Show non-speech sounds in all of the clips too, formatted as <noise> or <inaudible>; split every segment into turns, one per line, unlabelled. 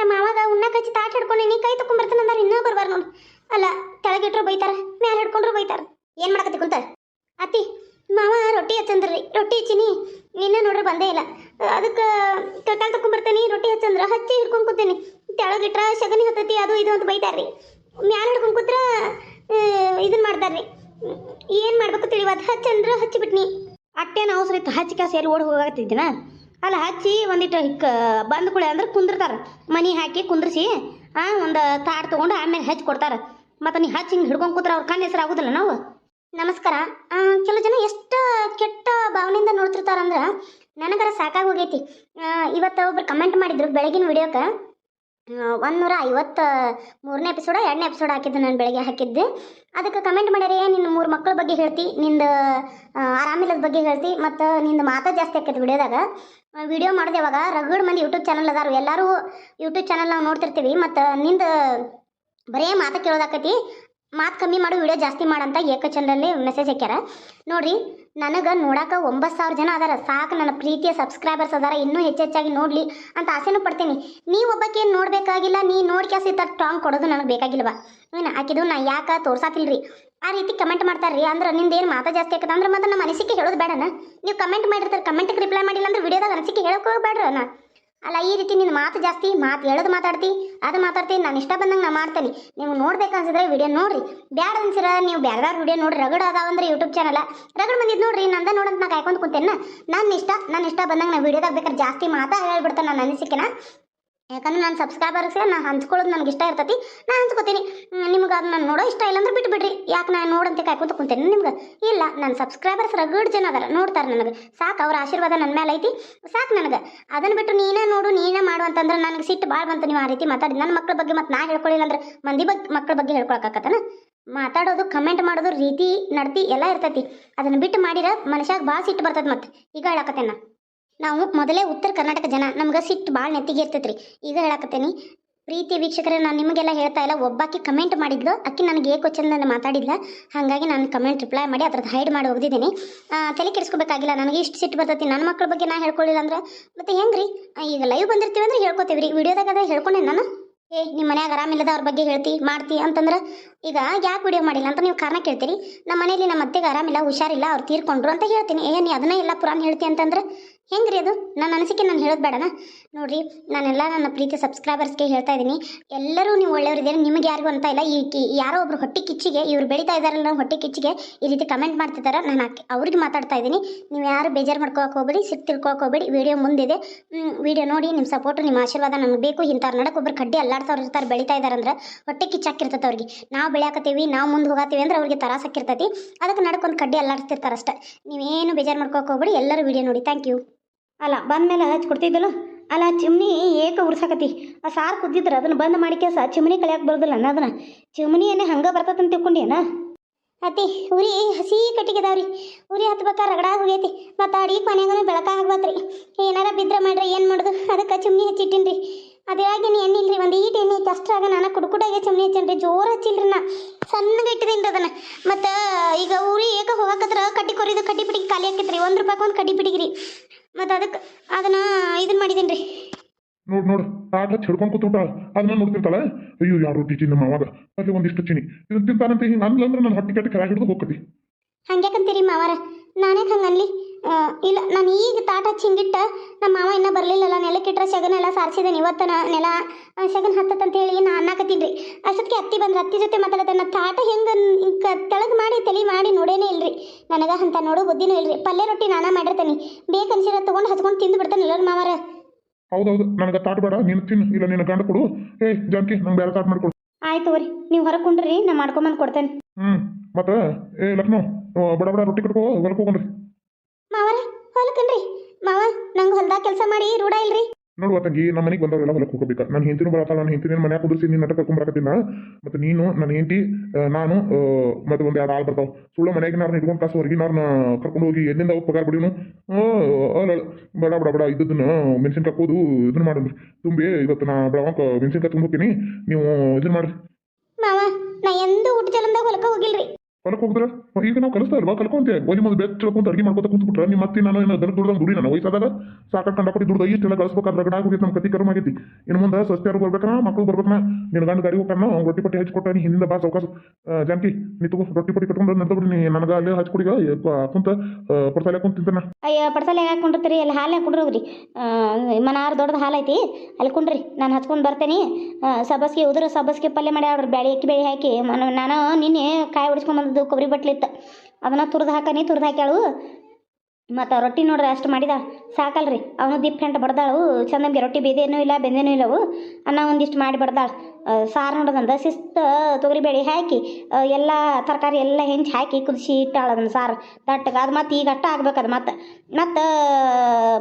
ನಮ್ಮ ಮಾವಾಗ ಉಣ್ಣಕ್ಕೆ ಹಚ್ಚಿ ತಾಟ್ ಹಿಡ್ಕೊಂಡು ನೀ ಕೈ ತಕೊಂಡ್ಬರ್ತಾನೆ ಅಂದ್ರೆ, ಇನ್ನೂ ಬರ್ಬಾರ ನೋಡು. ಅಲ್ಲ ಕೆಳಗಿಟ್ರು ಬೈತಾರ, ಮ್ಯಾಲೆ ಹಿಡ್ಕೊಂಡ್ರು ಬೈತಾರ. ಏನು ಮಾಡಕತ್ತಿ ಕುಂತ? ಅತ್ತಿ, ಮಾವ ರೊಟ್ಟಿ ಹಚ್ಚಂದ್ರಿ, ರೊಟ್ಟಿ ಹಚ್ಚಿನಿ. ನಿನ್ನ ನೋಡ್ರಿ ಬಂದೇ ಇಲ್ಲ. ಅದಕ್ಕೆ ಕೈಕಾಲು ತಕೊಂಡ್ಬರ್ತಾನೆ ರೊಟ್ಟಿ ಹಚ್ಚಂದ್ರ ಹಚ್ಚಿ ಹಿಡ್ಕೊಂಡು ಕೂತೀನಿ. ತೆಳಗಿಟ್ರ ಸಗಣಿ ಹತ್ತತಿ, ಅದು ಇದು ಅಂತ ಬೈತಾರ್ರಿ. ಮ್ಯಾಲೆ ಹಿಡ್ಕೊಂಡು ಕೂತ್ರ ಇದನ್ನ ಮಾಡ್ತಾರ್ರಿ. ಏನು ಮಾಡ್ಬೇಕು ತಿಳಿವಾದ ಹಚ್ಚಂದ್ರ ಹಚ್ಚಿಬಿಟ್ನಿ.
ಅಟ್ಟೇನು ಅವಸರ ಇತ್ತು, ಹಚ್ಚಿ ಕಾಸು ಎಲ್ಲಿ ಓಡಿ ಹೋಗತ್ತಿದ್ದೀನ ಅಲ್ಲ ಹಚ್ಚಿ ಒಂದಿಟ್ಟು ಹಿಕ್ಕ ಬಂದ ಕುಳೆ ಅಂದ್ರೆ ಕುಂದಿರ್ತಾರೆ. ಮನಿ ಹಾಕಿ ಕುಂದ್ರಿಸಿ, ಆ, ಒಂದು ತಾಟ್ ತೊಗೊಂಡು ಆಮೇಲೆ ಹಚ್ಚಿ ಕೊಡ್ತಾರೆ. ಮತ್ತು ನೀ ಹಚ್ಚಿ ಹಿಂಗೆ ಹಿಡ್ಕೊಂಡು ಕೂತ್ರೆ ಅವ್ರ ಕಣ್ಣು ಹೆಸರು ಆಗೋದಿಲ್ಲ ನಾವು.
ನಮಸ್ಕಾರ. ಕೆಲವು ಜನ ಎಷ್ಟು ಕೆಟ್ಟ ಭಾವನೆಯಿಂದ ನೋಡ್ತಿರ್ತಾರಂದ್ರೆ ನನಗರ ಸಾಕಾಗೋಗೈತಿ ಇವತ್ತು ಒಬ್ರು ಕಮೆಂಟ್ ಮಾಡಿದ್ರು ಬೆಳಗಿನ ವಿಡಿಯೋಕ್ಕೆ ಒಂದೂರ ಐವತ್ತು ಮೂರನೇ ಎಪಿಸೋಡ ಎರಡನೇ ಎಪಿಸೋಡ್ ಹಾಕಿದ್ದು ನಾನು ಬೆಳಗ್ಗೆ ಹಾಕಿದ್ದೆ. ಅದಕ್ಕೆ ಕಮೆಂಟ್ ಮಾಡ್ಯಾರ ನಿನ್ನ ಮೂರು ಮಕ್ಕಳ ಬಗ್ಗೆ ಹೇಳ್ತಿ, ನಿಂದು ಆರಾಮಿಲ್ಲದ ಬಗ್ಗೆ ಹೇಳ್ತಿ, ಮತ್ತು ನಿಂದು ಮಾತಾ ಜಾಸ್ತಿ ಆಕೈತಿ ವಿಡಿಯೋದಾಗ. ವಿಡಿಯೋ ಮಾಡೋದು ಅವಾಗ ರಗಡ್ ಮಂದಿ ಯೂಟ್ಯೂಬ್ ಚಾನಲ್ ಅದಾರು, ಎಲ್ಲರೂ ಯೂಟ್ಯೂಬ್ ಚಾನಲ್ ನಾವು ನೋಡ್ತಿರ್ತೀವಿ, ಮತ್ತು ನಿಂದು ಬರೇ ಮಾತು ಕೇಳೋದಾಕೈತಿ ಮಾತು ಕಮ್ಮಿ ಮಾಡು, ವಿಡಿಯೋ ಜಾಸ್ತಿ ಮಾಡಂತ ಏಕ ಚಂದ್ರಲ್ಲಿ ಮೆಸೇಜ್ ಹಾಕ್ಯಾರ. ನೋಡ್ರಿ, ನನಗೆ ನೋಡಕ್ಕೆ ಒಂಬತ್ತು ಸಾವಿರ ಜನ ಅದಾರ. ಸಾಕು ನನ್ನ ಪ್ರೀತಿಯ ಸಬ್ಸ್ಕ್ರೈಬರ್ಸ್ ಅದಾರ. ಇನ್ನೂ ಹೆಚ್ಚೆಚ್ಚಾಗಿ ನೋಡಲಿ ಅಂತ ಆಸೆನೂ ಪಡ್ತೀನಿ. ನೀವು ಒಬ್ಬಕ್ಕೆ ಏನು ನೋಡಬೇಕಾಗಿಲ್ಲ, ನೀ ನೋಡ್ಕ್ಯಾಸ ಈ ಥರ ಟಾಂಗ್ ಕೊಡೋದು ನನಗೆ ಬೇಕಾಗಿಲ್ವಾ? ಏನು ಹಾಕಿದ್ದು, ನಾ ಯಾಕೆ ತೋರ್ಸಾತಿಲ್ರಿ? ಆ ರೀತಿ ಕಮೆಂಟ್ ಮಾಡ್ತಾರೆ ರೀ ಅಂದ್ರೆ ನಿಮ್ದು ಏನು ಮಾತಾ ಜಾಸ್ತಿ ಆಕದ? ಅಂದ್ರೆ ಮತ್ತೆ ನಮ್ಮ ಅನಿಸಿಕೆ ಹೇಳೋದು ಬೇಡನ? ನೀವು ಕಮೆಂಟ್ ಮಾಡಿರ್ತಾರೆ ಕಮೆಂಟ್ಗೆ ರಿಪ್ಲೈ ಮಾಡಿಲ್ಲ ಅಂದ್ರೆ ವಿಡಿಯೋದಾಗ ಅನಿಸಿಕೆ ಹೇಳೋಕೆ ಬೇಡ್ರ ನಾ ಅಲ್ಲ, ಈ ರೀತಿ ನಿನ್ನ ಮಾತು ಜಾಸ್ತಿ, ಮಾತು ಹೇಳೋದು ಮಾತಾಡ್ತಿ, ಅದು ಮಾತಾಡ್ತಿ, ನಾನು ಇಷ್ಟ ಬಂದಂಗೆ ನಾನು ಮಾಡ್ತೀನಿ. ನೀವು ನೋಡ್ಬೇಕನ್ಸಿದ್ರೆ ವಿಡಿಯೋ ನೋಡ್ರಿ. ಬ್ಯಾಡ ಅನ್ಸಿರ ನೀವು ಬೇರೆ ವಿಡಿಯೋ ನೋಡ್ರಿ. ರಗಡ್ ಅದಾವಂದ್ರೆ ಯೂಟ್ಯೂಬ್ ಚಾನಲ್ ರಗಡ್ ಬಂದಿದ್ದು ನೋಡ್ರಿ, ನಂದ ನೋಡಂತ ನಾ ಕಾಯ್ಕೊಂಡು ಕುಂತೇನ. ನನ್ನ ಇಷ್ಟ ನನ್ನ ಇಷ್ಟ ಬಂದಂಗೆ ನಾ ವಿಡಿಯೋದಾಗ ಬೇಕಾದ್ರೆ ಜಾಸ್ತಿ ಮಾತಾ ಹೇಳ್ಬಿಡ್ತೇನೆ ನನ್ನ ಅನಿಸಿಕೆನ. ಯಾಕಂದ್ರೆ ನಾನು ಸಬ್ಸ್ಕ್ರೈಬರ್ಸ್ಗೆ ನಾನು ಹಂಚ್ಕೊಳ್ಳೋದು ನನಗೆ ಇಷ್ಟ ಇರ್ತೈತಿ ನಾ ಹಂಚ್ಕೋತೀನಿ. ನಿಮ್ಗೆ ಅದು ನಾನು ನೋಡೋ ಇಷ್ಟ ಇಲ್ಲಾಂದ್ರೆ ಬಿಟ್ಟು ಬಿಡ್ರಿ ಯಾಕೆ ನಾನು ನೋಡಂತೆ ಕಾಯ್ಕೊಂತ ಕುಂತೇನೆ ನಿಮ್ಗೆ? ಇಲ್ಲ ನನ್ನ ಸಬ್ಸ್ಕ್ರೈಬರ್ಸ್ ರಗಡ್ ಜನ ಅದಾರ, ನೋಡ್ತಾರೆ ನನಗೆ. ಸಾಕು, ಅವ್ರ ಆಶೀರ್ವಾದ ನನ್ನ ಮೇಲೆ ಐತಿ. ಸಾಕು ನನಗೆ. ಅದನ್ನು ಬಿಟ್ಟು ನೀನೇ ನೋಡು, ನೀನೇ ಮಾಡು ಅಂತಂದ್ರೆ ನನಗೆ ಸಿಟ್ಟು ಭಾಳ ಬಂತು ನೀವು ಆ ರೀತಿ ಮಾತಾಡಿ. ನನ್ನ ಮಕ್ಳ ಬಗ್ಗೆ ಮತ್ತೆ ನಾ ಹೇಳ್ಕೊಳ್ಳಿಲ್ಲ ಅಂದ್ರೆ ಮಂದಿ ಬಗ್ಗೆ ಮಕ್ಳ ಬಗ್ಗೆ ಹೇಳ್ಕೊಳಕ್ಕಾಗತ್ತಾನ ಮಾತಾಡೋದು ಕಮೆಂಟ್ ಮಾಡೋದು, ರೀತಿ, ನಡ್ತಿ ಎಲ್ಲ ಇರ್ತೈತಿ. ಅದನ್ನು ಬಿಟ್ಟು ಮಾಡಿರ ಮನುಷ್ಯಾಗ ಭಾಳ ಸಿಟ್ಟು ಬರ್ತದೆ ಮತ್ತೆ ಈಗ ಹೇಳಕತ್ತೇನ? ನಾವು ಮೊದಲೇ ಉತ್ತರ ಕರ್ನಾಟಕ ಜನ, ನಮ್ಗೆ ಸಿಟ್ಟು ಭಾಳ ನೆತ್ತಿಗೆ ಇರ್ತೈತ್ರಿ. ಈಗ ಹೇಳಕತ್ತೇನಿ, ಪ್ರೀತಿ ವೀಕ್ಷಕರೇ, ನಾನು ನಿಮಗೆಲ್ಲ ಹೇಳ್ತಾ ಇಲ್ಲ, ಒಬ್ಬಾಕಿ ಕಮೆಂಟ್ ಮಾಡಿದ್ಲು, ಅಕ್ಕಿ ನನಗೆ ಏ ಕ್ವಶನ್ ಮಾತಾಡಿದ್ಲ, ಹಾಗಾಗಿ ನಾನು ಕಮೆಂಟ್ ರಿಪ್ಲೈ ಮಾಡಿ ಅದ್ರದ್ದು ಹೈಡ್ ಮಾಡಿ ಹೋಗಿದ್ದೀನಿ ತಲೆ ಕೆಡಿಸ್ಕೋಬೇಕಾಗಿಲ್ಲ, ನನಗೆ ಇಷ್ಟು ಸಿಟ್ಟು ಬರ್ತೈತಿ ನನ್ನ ಮಕ್ಳ ಬಗ್ಗೆ ನಾ ಹೇಳ್ಕೊಳ್ಳಿಲ್ಲ ಅಂದ್ರೆ, ಮತ್ತೆ ಹೆಂಗ್ರಿ? ಈಗ ಲೈವ್ ಬಂದಿರ್ತೀವಿ ಅಂದ್ರೆ ಹೇಳ್ಕೊತೀವಿ ರೀ ವಿಡಿಯೋದಾಗ ಅದ ಹೇಳ್ಕೊಂಡೆ ನಾನು. ಏ ನಿಮ್ಮ ಮನ್ಯಾಗ ಆರಾಮಿಲ್ಲದ ಅವ್ರ ಬಗ್ಗೆ ಹೇಳ್ತಿ, ಮಾಡ್ತಿ ಅಂತಂದ್ರೆ, ಈಗ ಯಾಕೆ ವಿಡಿಯೋ ಮಾಡಿಲ್ಲ ಅಂತ ನೀವು ಕಾರಣ ಕೇಳ್ತೀರಿ. ನಮ್ಮ ಮನೇಲಿ ನಮ್ಮ ಅತ್ತೆಗೆ ಆರಾಮಿಲ್ಲ ಹುಷಾರಿಲ್ಲ, ಅವ್ರು ತೀರ್ಕೊಂಡ್ರು ಅಂತ ಹೇಳ್ತೀನಿ. ಏ, ನೀ ಅದನ್ನೇ ಎಲ್ಲ ಪುರಾಣ ಹೇಳ್ತಿ ಅಂತಂದ್ರೆ ಹೆಂಗ್ರಿ ಅದು? ನನ್ನ ಅನಿಸಿಕೆ ನಾನು ಹೇಳೋದು ಬೇಡನಾ? ನೋಡ್ರಿ, ನಾನೆಲ್ಲ ನನ್ನ ಪ್ರೀತಿ ಸಬ್ಸ್ಕ್ರೈಬರ್ಸ್ಗೆ ಹೇಳ್ತಾ ಇದ್ದೀನಿ ಎಲ್ಲರೂ ನೀವು ಒಳ್ಳೆಯವರಿದ್ದೀರಿ ನಿಮಗೆ ಯಾರಿಗೂ ಅಂತ ಇಲ್ಲ. ಈ ಕಿ, ಯಾರೋ ಒಬ್ರು ಹೊಟ್ಟೆ ಕಿಚ್ಚಿಗೆ, ಇವ್ರು ಬೆಳೀತಾ ಇದ್ದಾರಲ್ಲ ಹೊಟ್ಟೆ ಕಿಚ್ಚಿಗೆ ಈ ರೀತಿ ಕಮೆಂಟ್ ಮಾಡ್ತಿದ್ದಾರೆ ನಾನು ಅವ್ರಿಗೆ ಮಾತಾಡ್ತಾ ಇದ್ದೀನಿ ನೀವು ಯಾರು ಬೇಜಾರು ಮಾಡ್ಕೊಳಕ್ಕೆ ಹೋಗ್ಬೇಡಿ, ಸಿಟ್ಟು ತಿಳ್ಕೊಳಕ್ಕೆ ಹೋಗ್ಬೇಡಿ. ವಿಡಿಯೋ ಮುಂದಿದೆ. ವಿಡಿಯೋ ನೋಡಿ ನಿಮ್ಮ ಸಪೋರ್ಟ್ ನಿಮ್ಮ ಆಶೀರ್ವಾದ ನನಗೆ ಬೇಕು. ಇಂಥವ್ರು ನಡಕ್ಕೆ ಒಬ್ರು ಕಡ್ಡಿ ಅಲ್ಲಾಡ್ತವ್ರು ಇರ್ತಾರೆ, ಬೆಳೀತಾ ಇದ್ದಾರೆ ಅಂದ್ರೆ ಹೊಟ್ಟೆ ಕಿಚ್ಚಾಕಿರ್ತೈತೆ ಅವ್ರಿಗೆ. ನಾವು ಬೆಳೆಯಾಕತ್ತೀವಿ, ನಾವು ಮುಂದೆ ಹೋಗತ್ತೀವಿ ಅಂದ್ರೆ ಅವ್ರಿಗೆ ತರಾಸಕ್ಕಿರ್ತೈತಿ. ಅದಕ್ಕೆ ನಡಕ್ಕೊಂದು ಕಡ್ಡಿ ಅಲ್ಲಾಡಿಸ್ತಿರ್ತಾರೆ ಅಷ್ಟೇ ನೀವೇನು ಬೇಜಾರು ಮಾಡ್ಕೊಳಕ್ಕೆ ಹೋಗ್ಬೇಡಿ. ಎಲ್ಲರೂ ವಿಡಿಯೋ ನೋಡಿ. ಥ್ಯಾಂಕ್ ಯು
ಅಲ್ಲ, ಬಂದ್ಮೇಲೆ ಹಚ್ಚಿ ಕೊಡ್ತಿದ್ದಲ್ಲ? ಅಲ್ಲ, ಚಿಮ್ನಿ ಏಕ ಉರ್ಸಾಕತಿ. ಆ ಸಾರು ಕುದ್ದಿದ್ರೆ ಅದನ್ನ ಬಂದ್ ಮಾಡಿ ಕೆಲಸ, ಚಿಮ್ನಿ ಕಳಿಯಕ್ಕೆ ಬರೋದಿಲ್ಲ ಅನ್ನೋದನ್ನ ಚಿಮ್ನಿ ಏನೇ ಹಂಗೆ ಬರ್ತದಂತ ತಿಳ್ಕೊಂಡೇನ
ಅತಿ ಉರಿ ಹಸಿ ಕಟ್ಟಿಗೆದಾವ್ರಿ ಉರಿ ಹತ್ಬೇಕಾ ರಗಡಾಗ ಹೋಗೈತಿ. ಮತ್ತು ಅಡಿಗೆ ಮನ್ಯಾಗನ ಬೆಳಕ ರೀ ಏನಾರ ಬಿದ್ರೆ ಮಾಡ್ರಿ, ಏನು ಮಾಡೋದು? ಅದಕ್ಕೆ ಚಿಮ್ನಿ ಹಚ್ಚಿಟ್ಟಿನ್ರಿ. ಅದ್ರಾಗ ಎಣ್ಣೆ ಇಲ್ರಿ ಒಂದು ಈಟ್ ಎಣ್ಣೆ ಐತಿ, ಅಷ್ಟ್ರಾಗ ನಾನು ಕುಡ್ಕುಡಾಗೆ ಚಿಮ್ನಿ ಹಚ್ಚಿನ್ರಿ. ಜೋರು ಹಚ್ಚಿಲ್ರಿ ನಾ. ಸಣ್ಣಗೆ ಇಟ್ಟಿದ್ದೀನಿ ಅದನ್ನ. ಮತ್ತು ಈಗ ಉರಿ ಏಕ ಹೋಗಾಕತ್ರ ಕಟ್ಟಿ ಕೊರಿದು ಕಟ್ಟಿ ಪಿಟಿಗೆ ಖಾಲಿ ಹಾಕಿತ್ರಿ ಒಂದು ರೂಪಾಯಿ ಒಂದು ಕಟ್ಟಿ ಪಿಟಿಗೆ ರೀ. ಮತ್ತು ಅದಕ್ಕೆ ಅದನ್ನ ಇದನ್ನ ಮಾಡಿದ್ದೀನಿ ರೀ
ನೋಡ್, ನೋಡು ಆಟ ಹಿಡ್ಕೊಂಡು ಕೂತ್ಬಿಟ್ಟಾಳ ಅದನ್ನ ನೋಡ್ತಿರ್ತಾಳ. ಅಯ್ಯೋ, ಯಾರು ರೊಟ್ಟಿ ನಮ್ಮ ಮಾವಾಗ. ಅಲ್ಲಿ ಒಂದಿಷ್ಟು ಚಿನಿ. ಇದನ್ನ ತಿಂತಾನಂತ. ಹಿಂಗೆ ಅಂದ್ರೆ ನನ್ನ ಹೊಟ್ಟೆ ಕಟ್ಟಿ ಕೆಳಗೆ ಹಿಡಿದು ಹೋಗ್ಕತಿ
ಹಂಗ್ಯಾಕಂತೀರಿ ಮಾವಾರ? ನಾನೇ ಹಂಗೆ ಅನ್ಲಿ. ಇಲ್ಲ ನಾನು ಈಗ ತಾಟ ಹಿಂಗಿಟ್ಟ ನಮ್ಮ ಮಾವ ಇನ್ನೂ ಬರಲಿಲ್ಲಲ್ಲ ನೆಲಕ್ಕಿಟ್ರೆ ಸೆಗನ್ ಎಲ್ಲ ಸಾರಿಸಿದ್ದೇನೆ ಇವತ್ತು ನಾ ನೆಲ ಶಗನ್ ಹತ್ತತ್ ಅಂತ ಹೇಳಿ ನಾ ಅನ್ನಕತ್ತೀನಿ ರೀ. ಅಷ್ಟೊತ್ತಿಗೆ ಅತ್ತಿ ಬಂದ್ರೆ ಅತ್ತಿ ಜೊತೆ ಮಾತಾಡತ್ತೆ ನಾ ತಾಟ ಹೆಂಗೆ ತೆಳಗ್ ಮಾಡಿ ತಲೆ ಮಾಡಿ ನೋಡೇನೇ ಇಲ್ರಿ. ನನಗೆ ಅಂತ ನೋಡೋ ಬುದ್ಧಿನೂ ಇಲ್ರಿ. ಪಲ್ಯ ರೊಟ್ಟಿ ನಾನಾ ಮಾಡಿರ್ತೇನೆ. ಬೇಕನ್ಸಿರ ತೊಗೊಂಡು ಹಚ್ಕೊಂಡು ತಿಂದು ಬಿಡ್ತಾನೆ ಎಲ್ಲರೂ ಮಾವಾರ.
ಹೌದೌದು ನನಗೆ ತಾಟ ಬೇಡ ನೀನು ತಿನ್ನು ಇಲ್ಲ ನಿನ್ನ ಗಂಡ ಕೊಡು. ಏ ಜಾನಕಿ ನಂಗೆ ಬೇರೆ ತಾಟ ಮಾಡ್ಕೊಡು.
ಆಯ್ತು ತಗೋರಿ ನೀವು ಹೊರಗೆ ಕುಂಡ್ರಿ ನಾ ಮಾಡ್ಕೊಂಬಂದು ಕೊಡ್ತೇನೆ.
ಹ್ಞೂ ಮತ್ತೆ ಏ ಆ, ಬಡ ಬಡ ರೊಟ್ಟಿ ಕಟ್ಕೋ ಹೊಲಕ್ಕೆ ಹೋಗನ್ರಿ
ಮಾವರ ಹೊಲಕ್ಕನ್ರಿ? ಮಾವ ನಂಗೆ ಹೊಲ್ದಾಗ ಕೆಲಸ ಮಾಡಿ ರೂಢ ಇಲ್ರಿ?
ನೋಡುವ ತಂಗಿ ನಮ್ಮ ಮನೆಗೆ ಬಂದವರೆಲ್ಲ ಹೊಲಕ್ಕೆ ಹೋಗಬೇಕು ನನ್ನ ಹೆಂಡತಿನೂ ಬರತ್ತಾಳ ನನ್ನ ಹೆಂಡತಿನ ಮನ್ಯಾಗ ಕುದಿಸಿ ನೀನು ನಟ ಕರ್ಕೊಂಬರಕತ್ತಿನ ಮತ್ತು ನೀನು ನನ್ನ ಹೆಂಡತಿ ನಾನು ಮತ್ತು ಒಂದು ಎರಡು ಆಳು ಬರ್ತಾವ. ಸುಳ್ಳು ನಾನು ಇಟ್ಕೊಂಡು ಕಾಸು ಹೊರಗಿನಾರನ್ನ ಕರ್ಕೊಂಡು ಹೋಗಿ ಎಲ್ಲಿಂದ ಅವ್ರು ಪಗಾರ ಬಿಡಿನು ಬಡ ಬಡ ಬಡ ಇದ್ದದನ್ನ ಮೆಣಸಿನ್ಕಾಯಿ ಕೂದು ಇದನ್ನ ಮಾಡಿದ್ರಿ ತುಂಬಿ ಇವತ್ತು ನಾ ಬೆಳವಂಕ ಮೆಣಸಿನ್ಕಾಯಿ ತುಂಬ ಹೋಗ್ತೀನಿ. ನೀವು ಇದನ್ನ ಮಾಡಿರಿ.
ಮಾವ ನಾ ಎಂದೂ ಊಟ ಹೊಲಕ್ಕೆ ಹೋಗಿಲ್ರಿ.
ಹೊಲಕ್ಕೆ ಹೋಗಿದ್ರೆ ಈಗ ನಾವು ಕಲಿಸ್ತಾ ಇಲ್ವಾ? ಕಲ್ಕೊಂತೆ ಒಲಿ ಮುಂದೆ ಬೆಚ್ಚ ಕುಂತ ಅಡುಗೆ ಮಾಡ್ಕೊತ ಕುಂತ್ಬಿಟ್ರೆ? ನಿಮ್ಮ ಮತ್ತೆ ನಾನು ಏನೋ ದನ ದುಡ್ದಂಗೆ ದುಡಿ ನಾನು ವಯಸ್ಸಾದಾಗ? ಸಾಕಾಗಿ ಕಂಡಪಟ್ಟಿ ದುಡ್ದು ಇಷ್ಟೆಲ್ಲ ಕಳಿಸ್ಬೇಕಾದ್ರೆ ರಗಡ ಹೋಗಿತ್ತು ನಮ್ಮ ಕತಿ ಕರ್ಮ ಆಗೈತಿ. ಇನ್ನು ಮುಂದೆ ಸ್ವಸ್ಥರು ಬರ್ಬೇಕಾ ಮಕ್ಕಳು ಬರ್ಬೇಕಾ ನಿನ್ನ ಗಂಡ ಗಾಡಿ ಹೋಗ್ತಾನ ಅವ್ನು ರೊಟ್ಟಿ ಪಟ್ಟಿ ಹಚ್ಚಿ ನೀ ಹಿಂದಿಂದ ಬಾ ಅವಕಾಶ ಜಾನಕಿ, ನೀ ರೊಟ್ಟಿ ಪಟ್ಟಿ ಕಟ್ಕೊಂಡು ನಡೆದ ನೀ ನನಗೆ ಅಲ್ಲಿ ಹಚ್ಕೊಡಿಗ ಕುಂತ ಪಡ್ಸಾಲೆ ಕುಂತ
ಅಯ್ಯ, ಪಡ್ಸಲೆ ಯಾಕೆ ಕುಂಡಿರ್ತೀರಿ ಅಲ್ಲಿ ಹಾಲು ಕುಂಡ್ರಿ ಮನಾರ ಮನಾರು ದೊಡ್ಡದು ಹಾಲು ಐತಿ, ಅಲ್ಲಿ ಕುಂಡ್ರಿ. ನಾನು ಹಚ್ಕೊಂಡು ಬರ್ತೇನೆ. ಸಬ್ಬಸ್ಗೆ ಉದ್ರ ಸಬ್ಬಸ್ಗೆ ಪಲ್ಯ ಮಾಡಿ ಬ್ಯಾಳಿ, ಅಕ್ಕಿ ಬೇಳೆ ಹಾಕಿ ನಾನು ನಿನ್ನೆ ಕಾಯಿ ಹೊಡಿಸ್ಕೊಂಬಂದದ್ದು ಕೊಬ್ಬರಿ ಬಟ್ಲಿತ್ತು ಅದನ್ನ ತುರ್ದು ಹಾಕನಿ, ತುರ್ದು ಹಾಕ್ಯಾಳು. ಮತ್ತು ರೊಟ್ಟಿ ನೋಡ್ರಿ ಅಷ್ಟು ಮಾಡಿದ. ಸಾಕಲ್ರಿ. ಅವನು ದಿಪ್ ಹೆಂಟ ಬಡ್ದಾಳು. ಚಂದಂಗೆ ರೊಟ್ಟಿ ಬೇದೇನೂ ಇಲ್ಲ, ಬೆಂದೇನೂ ಇಲ್ಲವು ಅನ್ನ ಒಂದಿಷ್ಟು ಮಾಡಿ ಬಡ್ದಾಳು. ಸಾರು ನೋಡೋದಂದ ಶಿಸ್ತು ತೊಗರಿಬೇಳೆ ಹಾಕಿ ಎಲ್ಲ ತರಕಾರಿ ಎಲ್ಲ ಹೆಂಚಿ ಹಾಕಿ ಕುದಿಸಿ ಇಟ್ಟಾಳು ಅದನ್ನು ಸಾರು. ದಟ್ಟಗೆ. ಅದು ಮತ್ತು ಈಗ ಅಟ್ಟ ಆಗ್ಬೇಕು ಅದು ಮತ್ತೆ. ಮತ್ತು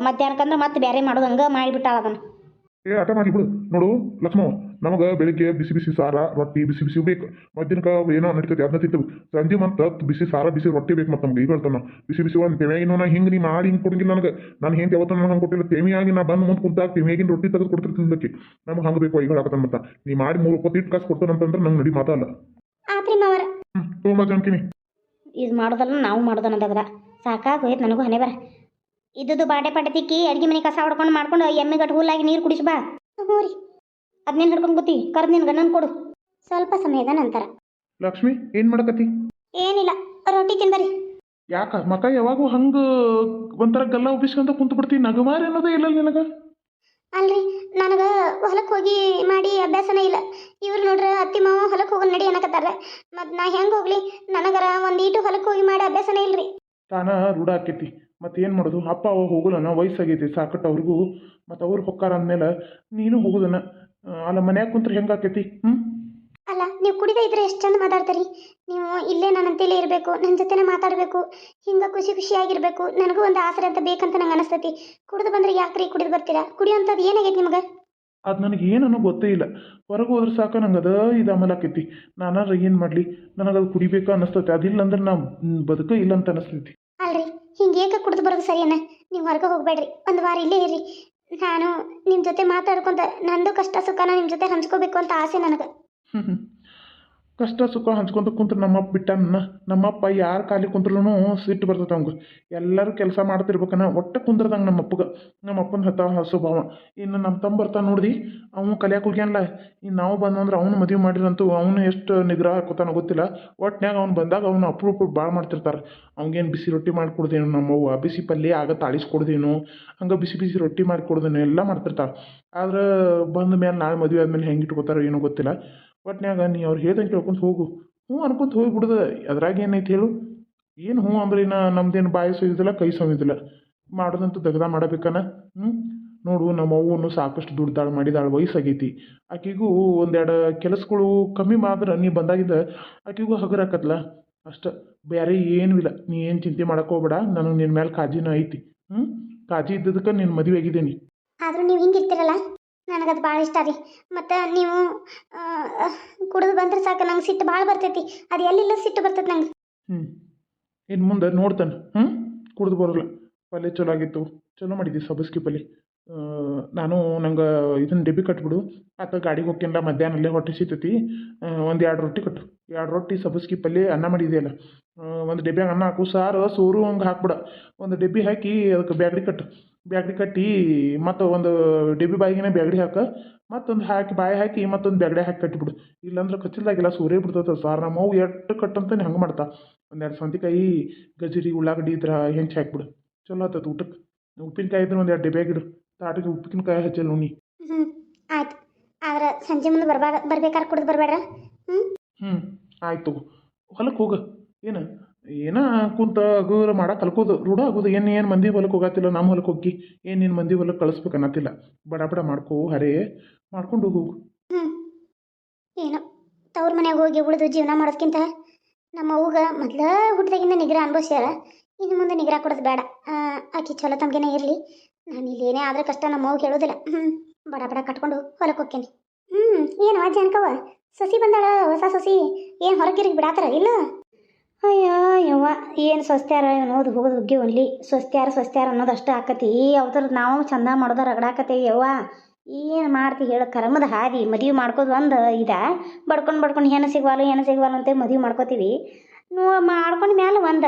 ಮಧ್ಯಾಹ್ನಕ್ಕಂದ್ರೆ ಮತ್ತೆ ಬೇರೆ ಮಾಡೋದು ಹಂಗೆ ಮಾಡಿಬಿಟ್ಟಾಳ ಅದನ್ನು.
ಏ ಆಟ ಮಾಡಿ ನೋಡು ಲಕ್ಷ್ಮವ್ವ ನಮಗೆ ಬೆಳಿಗ್ಗೆ ಬಿಸಿ ಬಿಸಿ ಸಾರ ರೊಟ್ಟಿ ಬಿಸಿ ಬಿಸಿ ಬೇಕು. ಮಧ್ಯಾಹ್ನಕ್ಕೆ ಏನೋ ನಡೀತೈತಿ ಅದನ್ನ ತಿಂತೀವಿ. ಸಂಜೆ ಮತ್ತೆ ಬಿಸಿ ಸಾರ ಬಿಸಿ ರೊಟ್ಟಿ ಬೇಕು ಮತ್ತೆ ನಮ್ಗೆ. ಈಗ ಹೇಳ್ತಾನೆ ಬಿಸಿ ಬಿಸಿ ಒಂದು ಏನೋ ನಾ ಹಿಂಗೆ ನೀ ಮಾಡಿ ಹಿಂಗೆ ಕೊಡಂಗಿಲ್ಲ ನನಗೆ. ನಾನು ಹೆಂಗೆ ಯಾವತ್ತೂ ಹಂಗೆ ಕೊಟ್ಟಿಲ್ಲ. ತೆಮಿಯಾಗಿ ನಾ ಬಂದು ಮುಂದೆ ಕುಂತಾಗ ತೆಮಿಯಾಗಿನ ರೊಟ್ಟಿ ತೆಗೆದು ಕೊಡ್ತಿರ್ತಿದ್ದಕ್ಕೆ ನಮ್ಗೆ ಹಂಗೆ ಬೇಕು ಈಗ ಹೇಳಕತ್ತಾನ ಮತ್ತೆ. ನೀ ಮಾಡಿ ಮೂರು ಕೊತ್ತಿ ಇಟ್ಟು ಕಾಸು ಕೊಡ್ತಾನಂತಂದ್ರೆ ನಂಗೆ ನಡಿ ಮಾತಲ್ಲ ಹ್ಞೂ ತೊಗೊಂಬ ಜಾನ್ಕಿನಿ
ಇದು ಮಾಡೋದಲ್ಲ ನಾವು ಮಾಡೋದನ್ನದಾಗದ ಸಾಕಾಗೋಯ್ತು ನನಗೂ ಹನೆ ಬರ. ಇದ್ದುದು ಬಾಡೆ ಪಾಡೆ ತಿಕ್ಕಿ ಅಡ್ಗೆ ಮನೆ ಕಸ ಹೊಡ್ಕೊಂಡು ಮಾಡ್ಕೊಂಡು ಎಮ್ಮೆ ಗಟ್ಟು ಹುಲ್ಲಾಗಿ ನೀರು ಕುಡಿಸ್ಬಾ
ಹ್ಞೂ ರೀ.
ಅದನ್ನೇನು ಹಿಡ್ಕೊಂಡು ಬುತ್ತಿ ಕರ್ದು ನಿನ್ನ ಗಂಡನ ಕೊಡು.
ಸ್ವಲ್ಪ ಸಮಯದ ನಂತರ.
ಲಕ್ಷ್ಮಿ ಏನು ಮಾಡಕತ್ತಿ?
ಏನಿಲ್ಲ ರೊಟ್ಟಿ ತಿನ್ಬರಿ
ಯಾಕ ಮಕ ಯಾವಾಗೂ ಹಂಗ ಒಂಥರ ಗಲ್ಲ ಉಬ್ಬಿಸ್ಕೊಂತ ಕುಂತು ಬಿಡ್ತೀನಿ ನಗಮಾರಿ ಅನ್ನೋದೇ ಇಲ್ಲ ನಿನಗ?
ಅಲ್ರಿ ನನಗೆ ಹೊಲಕ್ಕೆ ಹೋಗಿ ಮಾಡಿ ಅಭ್ಯಾಸನೇ ಇಲ್ಲ. ಇವ್ರು ನೋಡ್ರ ಅತ್ತಿ ಮಾವ ಹೊಲಕ್ಕೆ ಹೋಗಿ ನಡಿ ಅನ್ನಕತ್ತಾರ. ಮತ್ತು ನಾ ಹೆಂಗೆ ಹೋಗ್ಲಿ? ನನಗರ ಒಂದು ಈಟು ಹೊಲಕ್ಕೆ ಹೋಗಿ ಮಾಡಿ ಅಭ್ಯಾಸನೇ ಇಲ್ರಿ.
ತಾನ ರೂಢ ಆಕೈತಿ. ಮತ್ತೆ ಏನು ಮಾಡೋದು? ಅಪ್ಪ ಅವ ಹೋಗಲ್ಲನ ವಯಸ್ಸಾಗೈತಿ ಸಾಕಟ್ಟು ಅವ್ರಿಗೂ. ಮತ್ತು ಅವ್ರು ಹೊಕ್ಕಾರ ಅಂದಮೇಲೆ ನೀನು ಹೋಗುದನ. ಆ, ಅಲ್ಲ ಮನ್ಯಾಗ ಕುಂತ್ರ ಹೆಂಗ ಆಕೈತಿ? ಹ್ಞೂ
ಅಲ್ಲ ನೀವು ಕುಡಿದ ಇದ್ರೆ ಎಷ್ಟು ಚಂದ ಮಾತಾಡ್ತೀರಿ? ನೀವು ಇಲ್ಲೇ ನನ್ನ ಅಂತೇಳಿ ಇರಬೇಕು ನನ್ನ ಜೊತೆನೇ ಮಾತಾಡಬೇಕು ಹಿಂಗೆ ಖುಷಿ ಖುಷಿಯಾಗಿರಬೇಕು ನನಗೂ ಒಂದು ಆಸರೆ ಅಂತ ಬೇಕಂತ ನಂಗೆ ಅನಿಸ್ತೈತಿ. ಕುಡಿದು ಬಂದ್ರೆ ಯಾಕ್ರಿ ಕುಡಿದು ಬರ್ತೀರಾ? ಕುಡಿಯೋಂಥದ್ದು ಏನಾಗೈತಿ ನಿಮ್ಗೆ?
ಅದು ನನಗೆ ಏನನ್ನೋ ಗೊತ್ತೇ ಇಲ್ಲ. ಹೊರಗೆ ಹೋದ್ರೆ ಸಾಕು ನಂಗೆ ಅದ ಇದು ಆಮೇಲೆ ನಾನು ನಾನಾರ ಏನು ಮಾಡಲಿ? ನನಗೆ ಅದು ಕುಡಿಬೇಕು ಅನ್ನಿಸ್ತೈತಿ ಅದಿಲ್ಲ ಅಂದ್ರೆ ನಾ ಬದುಕ ಇಲ್ಲ ಅಂತ ಅನಿಸ್ತೈತಿ.
ಅಲ್ರಿ ಹಿಂಗೆ ಏಕ ಕುಡಿದು ಬರೋದು ಸರಿಯನ್ನ ನೀವು ಹೊರಗೆ ಹೋಗಬೇಡ್ರಿ ಒಂದು ವಾರ ಇಲ್ಲೇ ಇರ್ರಿ. ನಾನು ನಿಮ್ಮ ಜೊತೆ ಮಾತಾಡ್ಕೊಂತ ನಂದು ಕಷ್ಟ ಸುಖನ ನಿಮ್ಮ ಜೊತೆ ಹಂಚ್ಕೋಬೇಕು ಅಂತ ಆಸೆ ನನಗೆ.
ಹ್ಞೂ <laughs> ಹ್ಞೂ ಕಷ್ಟ ಸುಖ ಹಂಚ್ಕೊಂತ ಕುಂತ್ರೆ ನಮ್ಮಪ್ಪ ಬಿಟ್ಟಾನ, ನಮ್ಮಪ್ಪ ಯಾರ ಖಾಲಿ ಕುಂತ್ರೂ ಸಿಟ್ಟು ಬರ್ತೈತೆ ಅವಂಗೆ. ಎಲ್ಲರೂ ಕೆಲಸ ಮಾಡ್ತಿರ್ಬೇಕನ್ನ ಒಟ್ಟು ಕುಂದ್ರದಂಗೆ ನಮ್ಮ ಅಪ್ಪಗೆ ನಮ್ಮ ಅಪ್ಪನ ಹತ್ತ ಸ್ವಭಾವ. ಇನ್ನು ನಮ್ಮ ತಮ್ಮ ಬರ್ತಾನೆ ನೋಡಿದಿ, ಅವನು ಕಲಿಯಾಕೆ ಹೋಗ್ಯಾನಲ್ಲ ಇನ್ನು ನಾವು ಬಂದಂದ್ರೆ ಅವನು ಮದುವೆ ಮಾಡಿರಂತೂ ಅವನು ಎಷ್ಟು ನಿಗ್ರಹ ಹಾಕೋತಾನೋ ಗೊತ್ತಿಲ್ಲ. ಒಟ್ನ್ಯಾಗ ಅವ್ನು ಬಂದಾಗ ಅವನು ಅಪ್ರೂಪ ಭಾಳ ಮಾಡ್ತಿರ್ತಾರೆ. ಅವ್ಗೇನು ಬಿಸಿ ರೊಟ್ಟಿ ಮಾಡಿಕೊಡ್ದೇನು ನಮ್ಮವ್ವ? ಬಿಸಿ ಪಲ್ಯ ಆಗ ತಾಳಿಸ್ಕೊಡ್ದೇನು ಹಂಗೆ ಬಿಸಿ ಬಿಸಿ ರೊಟ್ಟಿ ಮಾಡಿಕೊಡ್ದೇನು ಎಲ್ಲ ಮಾಡ್ತಿರ್ತಾರೆ ಆದ್ರೆ ಬಂದ ಮೇಲೆ ನಾಳೆ ಮದುವೆ ಆದ್ಮೇಲೆ ಹೆಂಗೆ ಇಟ್ಕೋತಾರೋ ಏನೋ ಗೊತ್ತಿಲ್ಲ. ಒಟ್ನ್ಯಾಗ ನೀ ಅವ್ರು ಹೇಳ್ದಂಗೆ ಕೇಳ್ಕೊಂತ ಹೋಗು. ಹ್ಞೂ ಅನ್ಕೊಂತ ಹೋಗಿ ಬಿಡುದ ಅದ್ರಾಗ ಏನೈತಿ ಹೇಳು? ಏನು ಹ್ಞೂ ಅಂದ್ರೆ ಇನ್ನು ನಮ್ದೇನು ಬಾಯಿ ಸೋಯ್ದಿಲ್ಲ ಕೈ ಸೋಯ್ದಿಲ್ಲ ಮಾಡೋದಂತೂ ದಗದ ಮಾಡಬೇಕನ? ಹ್ಞೂ. ನೋಡು, ನಮ್ಮ ಅವ್ವನು ಸಾಕಷ್ಟು ದುಡ್ದಾಳು ಮಾಡಿದಾಳು, ವಯಸ್ಸಾಗೈತಿ. ಆಕೆಗೂ ಒಂದೆರಡು ಕೆಲಸಗಳು ಕಮ್ಮಿ ಮಾಡಿದ್ರೆ ನೀ ಬಂದಾಗಿದ್ದ ಆಕೆಗೂ ಹಗರಾಕತ್ಲ ಅಷ್ಟು. ಬೇರೆ ಏನೂ ಇಲ್ಲ. ನೀ ಏನು ಚಿಂತೆ ಮಾಡಕ್ಕೆ ಹೋಗ್ಬೇಡ. ನನಗೆ ನಿನ್ನ ಮೇಲೆ ಕಾಜಿನೂ ಐತಿ. ಹ್ಞೂ. ಕಾಜಿ ಇದ್ದದಕ್ಕೆ ನಿನ್ನ ಮದುವೆ ಆಗಿದ್ದೀನಿ.
ಆದರೂ ನೀವು ಹಿಂಗಿರ್ತೀರಲ್ಲ ನನಗದು ಭಾಳ ಇಷ್ಟ ರೀ. ಮತ್ತು ನೀವು ಕುಡಿದು ಬಂದ್ರೆ ಸಾಕು, ನಂಗೆ ಸಿಟ್ಟು ಭಾಳ ಬರ್ತೈತಿ. ಅದು ಎಲ್ಲಿಲ್ಲ ಸಿಟ್ಟು ಬರ್ತೈತಿ ನಂಗೆ?
ಹ್ಞೂ ಇನ್ನು ಮುಂದೆ ನೋಡ್ತಾನೆ. ಹ್ಞೂ ಕುಡಿದು ಬರೋಲ್ಲ. ಪಲ್ಯ ಚಲೋ ಆಗಿತ್ತು. ಚಲೋ ಮಾಡಿದ್ವಿ ಸಬಸ್ಕಿ ಪಲ್ಯ. ನಾನು ನಂಗೆ ಇದನ್ನ ಡೆಬ್ಬಿ ಕಟ್ಬಿಡು. ಆತ ಗಾಡಿಗೆ ಹೋಗ್ತೀಯಲ್ಲ ಮಧ್ಯಾಹ್ನ ಅಲ್ಲೇ ಹೊಟ್ಟೆ ಸಿಗ್ತೈತಿ ಒಂದು ಎರಡು ರೊಟ್ಟಿ ಕಟ್ಟು. ಎರಡು ರೊಟ್ಟಿ, ಸಬ್ಬಸ್ಗಿ ಪಲ್ಯ, ಅನ್ನ ಮಾಡಿದೆಯಲ್ಲ. ಒಂದು ಡೆಬ್ಬ್ಯಾಗ ಅನ್ನ ಹಾಕು, ಸಾರು, ಸೂರು, ಹಂಗೆ ಹಾಕ್ಬಿಡ. ಒಂದು ಡೆಬ್ಬಿ ಹಾಕಿ ಅದಕ್ಕೆ ಬ್ಯಾಗಡಿ ಕಟ್ಟು. ಬ್ಯಾಗಡಿ ಕಟ್ಟಿ ಮತ್ತು ಒಂದು ಡೆಬ್ಬಿ ಬಾಯಿಗೆ ಬ್ಯಾಗಡಿ ಹಾಕ ಮತ್ತೊಂದು ಹಾಕಿ ಬಾಯಿ ಹಾಕಿ ಮತ್ತೊಂದು ಬ್ಯಾಗಡೆ ಹಾಕಿ ಕಟ್ಟಿಬಿಡು. ಇಲ್ಲಾಂದ್ರೆ ಕಚ್ಚಿಲ್ದಾಗೆಲ್ಲ ಸೂರ್ಯ ಬಿಡ್ತದೆ ಸಾರು. ನಮ್ಮ ಅವು ಎಷ್ಟು ಕಟ್ಟಂತಾನೆ ಹಂಗೆ ಮಾಡ್ತಾ? ಒಂದೆರಡು ಸಂತಿಕಾಯಿ ಗಜರಿ ಉಳ್ಳಾಗಡ್ಡಿ ಇದ್ರ ಹೆಂಚು ಹಾಕ್ಬಿಡು. ಚಲೋ ಆತದ ಊಟಕ್ಕೆ ಉಪ್ಪಿನಕಾಯಿ ಇದ್ರೆ ಒಂದು ಎರಡು ಡೆಬ್ಯಾಗಿಡು ತಾಟಿಗೆ ಉಪ್ಪಿನಕಾಯಿ ಹಚ್ಚಲ್ಲ ಉಣ್ಣಿ
ಹ್ಞೂ ಆಯ್ತು. ಆದ್ರೆ ಸಂಜೆ ಮುಂದೆ ಬರ್ಬಾರ ಬರ್ಬೇಕಾದ್ರೆ ಕುಡಿದು ಬರಬೇಡ್ರ ಹ್ಞೂ
ಹ್ಞೂ ಆಯ್ತು ಹೊಲಕ್ಕೆ ಹೋಗು. ಏನು? ಏನ ಕುಂತ ಅಗುರ ಮಾಡಕ್ಕೆ ಕಲ್ಕೋದು ರೂಢ ಆಗೋದು. ಏನು ಏನು ಮಂದಿ ಹೊಲಕ್ಕೆ ಹೋಗತ್ತಿಲ್ಲ ನಮ್ಮ ಹೊಲಕ್ಕೆ ಹೋಗಿ. ಏನು ನಿನ್ನ ಮಂದಿ ಹೊಲಕ್ಕೆ ಕಳಿಸ್ಬೇಕು ಅನ್ನತ್ತಿಲ್ಲ. ಬಡ ಬಡ ಮಾಡ್ಕೋ, ಹರೇ. ಮಾಡ್ಕೊಂಡು ಹೋಗು.
ಏನೋ, ತವ್ರ ಮನೆಗೆ ಹೋಗಿ ಉಳಿದು ಜೀವನ ಮಾಡೋದ್ಕಿಂತ ನಮ್ಮ ಅವ್ಗ ಮೊದ್ಲ ಹುಟ್ಟದಾಗಿಂದ ನಿಗ್ರ ಅನುಭವಿಸ್ಯಾರ. ಇನ್ನು ಮುಂದೆ ನಿಗ್ರ ಕೊಡೋದು ಬೇಡ ಆಕೆ ಚಲೋ ತಮ್ಗೆನೇ ಇರಲಿ. ನಾನು ಏನೇ ಆದ್ರೆ ಕಷ್ಟ ನಮ್ಮ ಅವ್ಗೆ ಹೇಳೋದಿಲ್ಲ. ಹ್ಞೂ ಬಡ ಬಡ ಕಟ್ಕೊಂಡು ಹೊಲಕ್ಕೆ ಹೋಗ್ತೇನೆ ಹ್ಞೂ ಏನು ಅಜ್ಜ ಅನ್ಕವ? ಸಸಿ ಬಂದಾಳ, ಹೊಸ ಸಸಿ? ಏನು ಹೊರಗಿರಿಗೆ ಬಿಡಾತಾರ, ಇಲ್ಲ?
ಅಯ್ಯೋ ಯವ್ವ ಏನು ಸ್ವಸ್ತ್ಯಾರ ಅನ್ನೋದು ಹೋಗೋದು ಹುಗ್ಗಿ ಒನ್ಲಿ ಸ್ವಸ್ತ್ಯಾರ ಸ್ವಸ್ತ್ಯಾರ ಅನ್ನೋದು ಅಷ್ಟು ಆಕತಿ. ಅವ್ರದ್ದು ನಾವು ಚಂದ ಮಾಡೋದ ರಗಡಾಕತಿ ಯವ್ವ. ಏನು ಮಾಡ್ತಿ ಹೇಳ ಕರ್ಮದ ಹಾದಿ ಮದುವೆ ಮಾಡ್ಕೋದು ಒಂದು ಇದ. ಬಡ್ಕೊಂಡು ಬಡ್ಕೊಂಡು ಹೆಣ್ಣು ಸಿಗ್ವಾಲು ಹೆಣ್ಣು ಸಿಗ್ವಾಲು ಅಂತ ಮದುವೆ ಮಾಡ್ಕೋತೀವಿ. ನೋ ಮಾಡ್ಕೊಂಡು ಮ್ಯಾಲೆ ಒಂದ.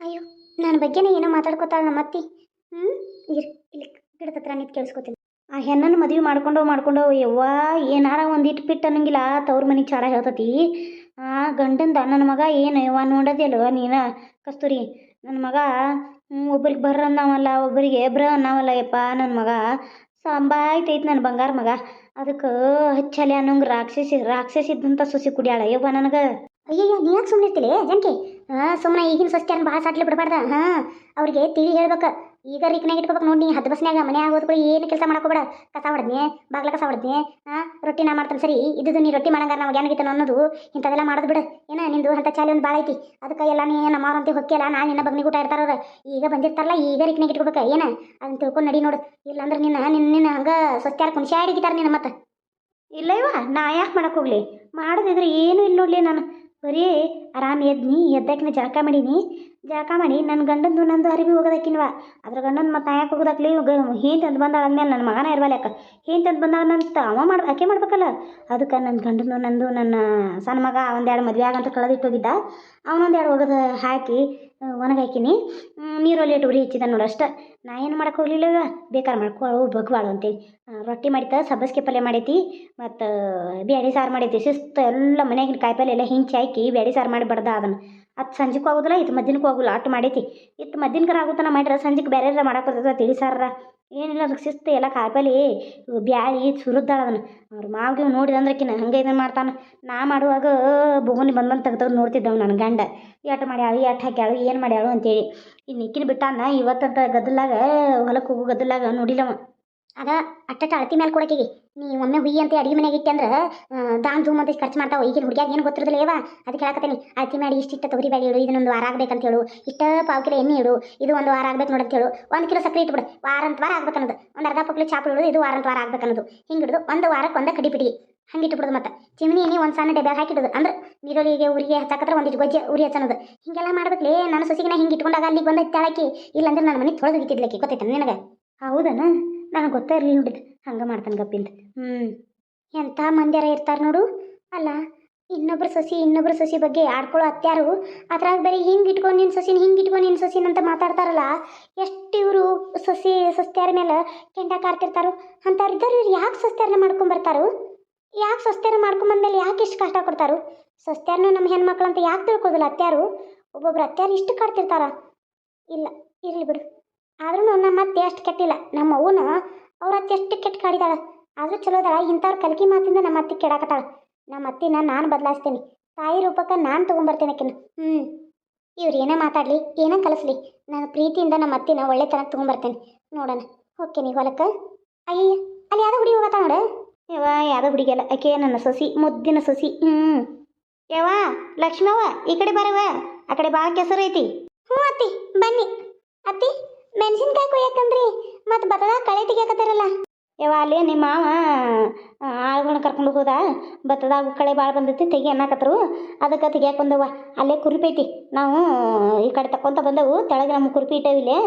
ಅಯ್ಯೋ ನನ್ನ ಬಗ್ಗೆನೇ ಏನೋ ಮಾತಾಡ್ಕೋತಾಳ ನಮ್ಮ ಅತ್ತಿ. ಹ್ಞೂ ಇರ್ ಇಲ್ಲಿ ಗಿಡದ ಹತ್ರ ನಿಂತು ಕೇಳಿಸ್ಕೊತೀನಿ.
ಆ ಹೆಣ್ಣನ್ನು ಮದುವೆ ಮಾಡ್ಕೊಂಡು ಮಾಡ್ಕೊಂಡು ಯವ್ವ ಏನಾರ ಒಂದು ಇಟ್ಟು ಬಿಟ್ಟು ಅನ್ನಂಗಿಲ್ಲ. ತವ್ರ ಮನೆಗೆ ಚಾಡ ಹೇಳ್ತತಿ. ಆ ಗಂಡಂದ ನನ್ನ ಮಗ ಏನು ಯವ್ವ ನೋಡೋದಿಲ್ವ ನೀನು? ಕಸ್ತೂರಿ, ನನ್ನ ಮಗ ಒಬ್ರಿಗೆ ಬರ್ರ ಅನ್ನವಲ್ಲ ಒಬ್ಬರಿಗೆ ಬ್ರ ಅನ್ನವಲ್ಲ ಯಪ್ಪ ನನ್ನ ಮಗ. ಸಂಬಾಯ್ತೈತಿ ನನ್ನ ಬಂಗಾರ ಮಗ. ಅದಕ್ಕೆ ಹಚ್ಚಲೆ ಅನ್ನೋಂಗೆ ರಾಕ್ಷಸಿ ರಾಕ್ಷಸಿದ್ದಂಥ ಸೊಸಿ ಕುಡಿಯಾಳ ಯವ್ವ ನನಗೆ.
ಅಯ್ಯಯ್ಯೋ, ನೀ ಯಾಕೆ ಸುಮ್ಮನೆ ಇರ್ತಿಲೇ ಜಂಕಿ ಹಾಂ ಸುಮ್ಮನೆ ಈಗಿನ ಸ್ವಸ್ಥ್ಯಾನ ಭಾಳ ಸಾಟ್ಲಿ ಬಿಡಬಾರ್ದ? ಹಾಂ, ಅವ್ರಿಗೆ ತಿಳಿ ಹೇಳ್ಬೇಕು. ಈಗ ರಿಕ್ನಾಗ ಇಟ್ಕೋಬೇಕು ನೋಡಿ, ನೀ ಹತ್ತು ಬಸ್ನಾಗ ಮನೆ ಆಗೋದು ಕೂಡ ಏನು ಕೆಲಸ ಮಾಡ್ಕೋಬೇಡ ಕಸ ಹೊಡೆದ್ನಿ, ಬಾಗ್ಲ ಕಸ ಹೊಡೆದ್ನಿ ಹಾಂ ರೊಟ್ಟಿ ನಾ ಮಾಡ್ತಾನೆ ಸರಿ. ಇದ್ದು ನೀ ರೊಟ್ಟಿ ಮಾಡಂಗಾರ ನಾವು ಗ್ಯಾನಗಿತನ ಅನ್ನೋದು ಇಂಥದೆಲ್ಲ ಮಾಡೋದು ಬಿಡು. ಏನ, ನಿಂದು ಅಂತ ಚಾಲಿ ಒಂದು ಭಾಳ ಐತಿ ಅದಕ್ಕೆ ಎಲ್ಲ ನೀ ನಮ್ಮವ್ರಂತೆ ಹೊಕ್ಕಿಲ್ಲ ನಾಳೆ ನಿನ್ನ ಬಗ್ನಿ ಊಟ ಇರ್ತಾರ ಈಗ ಬಂದಿರ್ತಾರಲ್ಲ ಈಗ ರಿಕ್ನಾಗ ಇಟ್ಕೋಬೇಕು. ಏನ ಅದನ್ನ ತಿಳ್ಕೊಂಡು ನಡಿ ನೋಡು. ಇಲ್ಲಾಂದ್ರೆ ನಿನ್ನ ನಿನ್ನ ನಿನ್ನ ಹಂಗೆ ಸ್ವಸ್ಥ್ಯಾರ ಕುಣಿಸಾಡಿಗಿತಾರ ನಿನ್ನ ಮತ್ತೆ.
ಇಲ್ಲ ಇವ ನಾ ಯಾಕೆ ಮಾಡೋಕೆ ಹೋಗ್ಲಿ? ಮಾಡೋದಿದ್ರೆ ಏನೂ ಇಲ್ಲ ನೋಡ್ಲಿ ನಾನು. ಬರೀ ಆರಾಮ್ ಎದ್ನಿ ಎದ್ದಾಕಿನ ಜಳಕ ಮಾಡೀನಿ. ಜಳಕ ಮಾಡಿ ನನ್ನ ಗಂಡಂದು ನಂದು ಅರಿವಿ ಹೋಗೋದಕ್ಕಿನ್ವ. ಅದ್ರ ಗಂಡನ ಮತ್ತೆ ಯಾಕೆ ಹೋಗೋದಕ್ಲಿ ಹೀನ್ ತಂದು ಬಂದಾಳಂದ್ಮೇಲೆ ನನ್ನ ಮಗನ ಇರ್ವಲ್ಯಾಕ ಹೀನ್ ತಂದು ಅವ ಮಾಡ್, ಆಕೆ ಮಾಡ್ಬೇಕಲ್ಲ. ಅದಕ್ಕೆ ನನ್ನ ಗಂಡಂದು, ನಂದು, ನನ್ನ ಸಣ್ಣ ಮಗ ಒಂದೆರಡು ಮದುವೆ ಆಗಂತ ಕಳೆದಿಟ್ಟೋಗಿದ್ದ ಅವನೊಂದೆರಡು ಒಗದು ಹಾಕಿ ಒಣಗಾಕಿನಿ ನೀರಲ್ಲಿ ಇಟ್ಟು ಉರಿ ಹೆಚ್ಚಿದ ನೋಡು ಅಷ್ಟೇ. ನಾ ಏನು ಮಾಡಕ್ಕೆ ಹೋಗ್ಲಿಲ್ಲ ಬೇಕಾರೆ ಮಾಡ್ಕೊಳ್ಳು ಬಗ್ವಾಳು ಅಂತೇಳಿ. ರೊಟ್ಟಿ ಮಾಡಿತ್ತ, ಸಬ್ಬಸ್ಗೆ ಪಲ್ಯ ಮಾಡೈತಿ. ಮತ್ತು ಬೇಳೆ ಸಾರು ಮಾಡೈತಿ. ಶಿಸ್ತು ಎಲ್ಲ ಮನೆಯಾಗಿನ ಕಾಯಿಪಲ್ಲೆ ಎಲ್ಲ ಹಿಂಚಿ ಹಾಕಿ ಸಾರು ಮಾಡಿ ಬಡ್ದ ಅದನ್ನು ಅದು ಸಂಜೆಗೂ ಹೋಗುದಿಲ್ಲ ಇತ್ತು ಮಧ್ಯಾಹ್ನಕ್ಕೂ ಹೋಗುಲ್ಲ ಆಟ ಮಾಡೈತಿ. ಇತ್ತು ಮಧ್ಯಾಹ್ನಕರ ಆಗುತ್ತಾನ ಮಾಡಿದ್ರೆ ಸಂಜೆಗೆ ಬೇರೆ ಮಾಡಕ್ಕೆ ಬರ್ತದೆ ತಿಳಿ ಸಾರ ಏನಿಲ್ಲ ಅದಕ್ಕೆ ಶಿಸ್ತು ಎಲ್ಲ ಕಾಯಿಪಲ್ಲಿ, ಬ್ಯಾಳಿ, ಸುರಿದ್ದಾಳ ಅದನ್ನು ಅವ್ರ ಮಾವಿಗೆ ನೋಡಿದಂದ್ರಕಿನ ಹಂಗೆ ಇದನ್ನು ಮಾಡ್ತಾನೆ. ನಾ ಮಾಡುವಾಗ ಬೋಗನಿ ಬಂದು ತೆಗ್ದು ನೋಡ್ತಿದ್ದವ್ ನನ್ನ ಗಂಡ. ಎಟ್ ಮಾಡ್ಯಾಳು ಎಟ್ ಹಾಕ್ಯಾಳು, ಏನು ಮಾಡ್ಯಾಳು ಅಂತೇಳಿ. ಇನ್ನು ನಿಕ್ಕಿನ ಬಿಟ್ಟಾನ ಇವತ್ತಂತ ಗದ್ದಲಾಗ ಹೊಲಕ್ಕೆ ಹೋಗು ಗದ್ದಲಾಗ ನೋಡಿಲ್ಲವ.
ಅದ ಅಟ್ಟ ಅಳತಿ ಮೇಲೆ ಕೊಡಕಿಗೆ. ನೀ ಒಮ್ಮೆ ಹುಯಿ ಅಂತ ಅಡಿಗೆ ಮನೆಗೆ ಇಟ್ಟೆ ಅಂದ್ರೆ ದಾನ್ ಧೂಮ್ ಅಂತ ಖರ್ಚು ಮಾಡ್ತಾವ. ಈಗಿನ ಹುಡುಗಿಯಾಗ ಏನು ಗೊತ್ತಿರೋದಿಲ್ಲ ಏವಾ ಅದಕ್ಕೆ ಹೇಳಕತ್ತೀನಿ ಅಳತಿ ಮಾಡಿ ಇಷ್ಟಿಟ್ಟ ತೊಗರಿ ಬೇಳೆ ಇಡು, ಇದನ್ನೊಂದು ವಾರ ಆಗ್ಬೇಕಂತ ಹೇಳು. ಇಷ್ಟ ಪಾವು ಕಿಲೋ ಎಣ್ಣೆ ಇಡು, ಇದು ಒಂದು ವಾರ ಆಗ್ಬೇಕು ನೋಡಂತ ಹೇಳು. ಒಂದು ಕಿಲೋ ಸಕ್ಕರೆ ಇಟ್ಬಿಡು. ವಾರ ಅಂತ ವಾರ ಆಗ್ಬೇಕು ಅನ್ನೋದು. ಒಂದು ಅರ್ಧ ಪಕ್ಲಿ ಚಾಪು ಇಡೋದು ಇದು ವಾರ ಅಂತ ವಾರ ಆಗ್ಬೇಕು ಅನ್ನೋದು. ಹಿಂಗೆ ಹಿಡಿದು ಒಂದು ವಾರಕ್ಕೆ ಒಂದೇ ಕಡಿ ಪಿಡಿ ಹಂಗೆ ಇಟ್ಬಿಡೋದು ಮತ್ತೆ. ಚಿಮಣಿ ಎಣ್ಣೆ ಒಂದು ಸಣ್ಣ ಡಬ್ಯಾಗ ಹಾಕಿಡೋದು. ಅಂದ್ರೆ ನೀರೊಳಿಗೆ ಉರಿಗೆ ಹಚ್ಚಾಕತ್ರ ಒಂದಿಷ್ಟು ಗೊಜ್ಜೆ ಉರಿ ಹಚ್ಚನೋದು. ಹಿಂಗೆಲ್ಲ ಮಾಡ್ಬೇಕು ನನ್ನ ಸೊಸಿಗೆ ನಾ ಹಿಂಗೆ ಇಟ್ಕೊಂಡಾಗ ಅಲ್ಲಿಗೆ ಬಂದ ತಾಳಕಿ. ಇಲ್ಲಾಂದ್ರೆ ನನ್ನ ಮನೆ ತೊಳೆದು ಹೋಗಿತ್ತಿದ್ಲಕ್ಕಿ ಗೊತ್ತೈತೆ ನಿನಗೆ?
ಹೌದನ? ನನಗೆ ಗೊತ್ತೇ ಇರಲಿಲ್ಲ ನೋಡಿದ್ದು ಹಂಗೆ ಮಾಡ್ತಾನೆ ಗಪ್ಪಿಂದ. ಹ್ಞೂ
ಎಂಥ ಮಂದ್ಯಾರ ಇರ್ತಾರೆ ನೋಡು. ಅಲ್ಲ, ಇನ್ನೊಬ್ರು ಸಸಿ ಇನ್ನೊಬ್ರು ಸಸಿ ಬಗ್ಗೆ ಆಡ್ಕೊಳ್ಳೋ ಅತ್ಯಾರು ಅದ್ರಾಗ ಬೇರೆ ಹಿಂಗೆ ಇಟ್ಕೊಂಡು ನಿನ್ನ ಸಸಿನ, ಹಿಂಗೆ ಇಟ್ಕೊಂಡು ನಿನ್ನ ಸಸಿನ ಅಂತ ಮಾತಾಡ್ತಾರಲ್ಲ, ಎಷ್ಟು ಇವರು ಸಸಿ, ಸೊಸ್ತ್ಯಾರ ಮೇಲೆ ಕೆಂಡ ಕಾರ್ತಿರ್ತಾರೋ ಅಂಥವ್ರು ಇದ್ದಾರೆ ಇವ್ರು ಯಾಕೆ ಸೊಸ್ತ್ಯಾರನ್ನ ಮಾಡ್ಕೊಂಬರ್ತಾರೋ ಯಾಕೆ ಸೊಸ್ತ್ಯಾರ ಮಾಡ್ಕೊಂಬಂದ್ಮೇಲೆ ಯಾಕೆ ಇಷ್ಟು ಕಷ್ಟ ಕೊಡ್ತಾರೋ? ಸೊಸ್ತ್ಯಾರನ್ನ ನಮ್ಮ ಹೆಣ್ಮಕ್ಳು ಅಂತ ಯಾಕೆ ತಿಳ್ಕೊದಿಲ್ಲ ಅತ್ಯಾರು ಒಬ್ಬೊಬ್ರು ಅತ್ಯಾರು ಇಷ್ಟು ಕಾಡ್ತಿರ್ತಾರ? ಇಲ್ಲ, ಇರಲಿ ಬಿಡು. ಆದ್ರೂ ನಮ್ಮ ಅತ್ತೆ ಅಷ್ಟು ಕೆಟ್ಟಿಲ್ಲ. ನಮ್ಮ ಅವ್ವನ ಅವ್ರ ಅತ್ತೆ ಎಷ್ಟು ಕೆಟ್ಟ ಕಾಡಿದಾಳ. ಆದರೂ ಚಲೋ ಅದಾಳ. ಇಂಥವ್ರ ಕಲ್ಕಿ ಮಾತಿಂದ ನಮ್ಮ ಅತ್ತೆ ಕೆಡಾಕತ್ತಾಳ. ನಮ್ಮ ಅತ್ತಿನ ನಾನು ಬದಲಾಯಿಸ್ತೀನಿ. ತಾಯಿ ರೂಪಕ್ಕೆ ನಾನು ತೊಗೊಂಬರ್ತೇನೆ ಆಕಿನ. ಹ್ಞೂ ಇವ್ರು ಏನೇ ಮಾತಾಡಲಿ, ಏನೇ ಕಲಿಸ್ಲಿ, ನಾನು ಪ್ರೀತಿಯಿಂದ ನಮ್ಮ ಅತ್ತಿನ ಒಳ್ಳೆತನ ತೊಗೊಂಬರ್ತೇನೆ. ನೋಡೋಣ. ನೀ ಹೊಲಕ್ಕೆ. ಅಯ್ಯ ಅಲ್ಲಿ ಯಾವುದೋ ಹುಡುಗಿ ಹೋಗತ್ತ ನೋಡು.
ಯವ್ವ, ಯಾವುದೋ ಹುಡುಗಿಯಲ್ಲ ಆಕೆ ನನ್ನ ಸೊಸಿ, ಮುದ್ದಿನ ಸೊಸಿ. ಹ್ಞೂ ಯವ್ವ, ಲಕ್ಷ್ಮವ್ವ, ಈ ಕಡೆ ಬರವ ಆ ಕಡೆ ಭಾಳ ಕೆಸರು ಐತಿ.
ಹ್ಞೂ ಅತ್ತಿ, ಬನ್ನಿ. ಅತ್ತಿ ಮೆಣಸಿನ್ಕಾಯಿ ಕೊಯ್ಯಾಕಂದ್ರಿ, ಮತ್ತು ಬತ್ತದಾಗ ಕಳೆ ತೆಗಿಯಾಕತ್ತಾರಲ್ಲ.
ಯವ್ವ, ಅಲ್ಲಿ ನಿಮ್ಮ ಮಾವ ಆಳುಗಳನ್ನ ಕರ್ಕೊಂಡು ಹೋದ ಭತ್ತದಾಗ ಕಳೆ ಭಾಳ ಬಂದೈತಿ, ತೆಗಿ ಅನ್ನಕತ್ತರು ಅದಕ್ಕೆ ತೆಗಿಯಕ್ಕೆ ಬಂದವ ಅಲ್ಲೇ ಕುರುಪಿ ಐತಿ. ನಾವು, ಈ ಕಡೆ ತಕ್ಕೊಂತ ಬಂದೆವು, ತೆಳಗೆ ನಮ್ಮ ಕುರುಪಿ ಇಟ್ಟೇವಿಲ್ಲೇ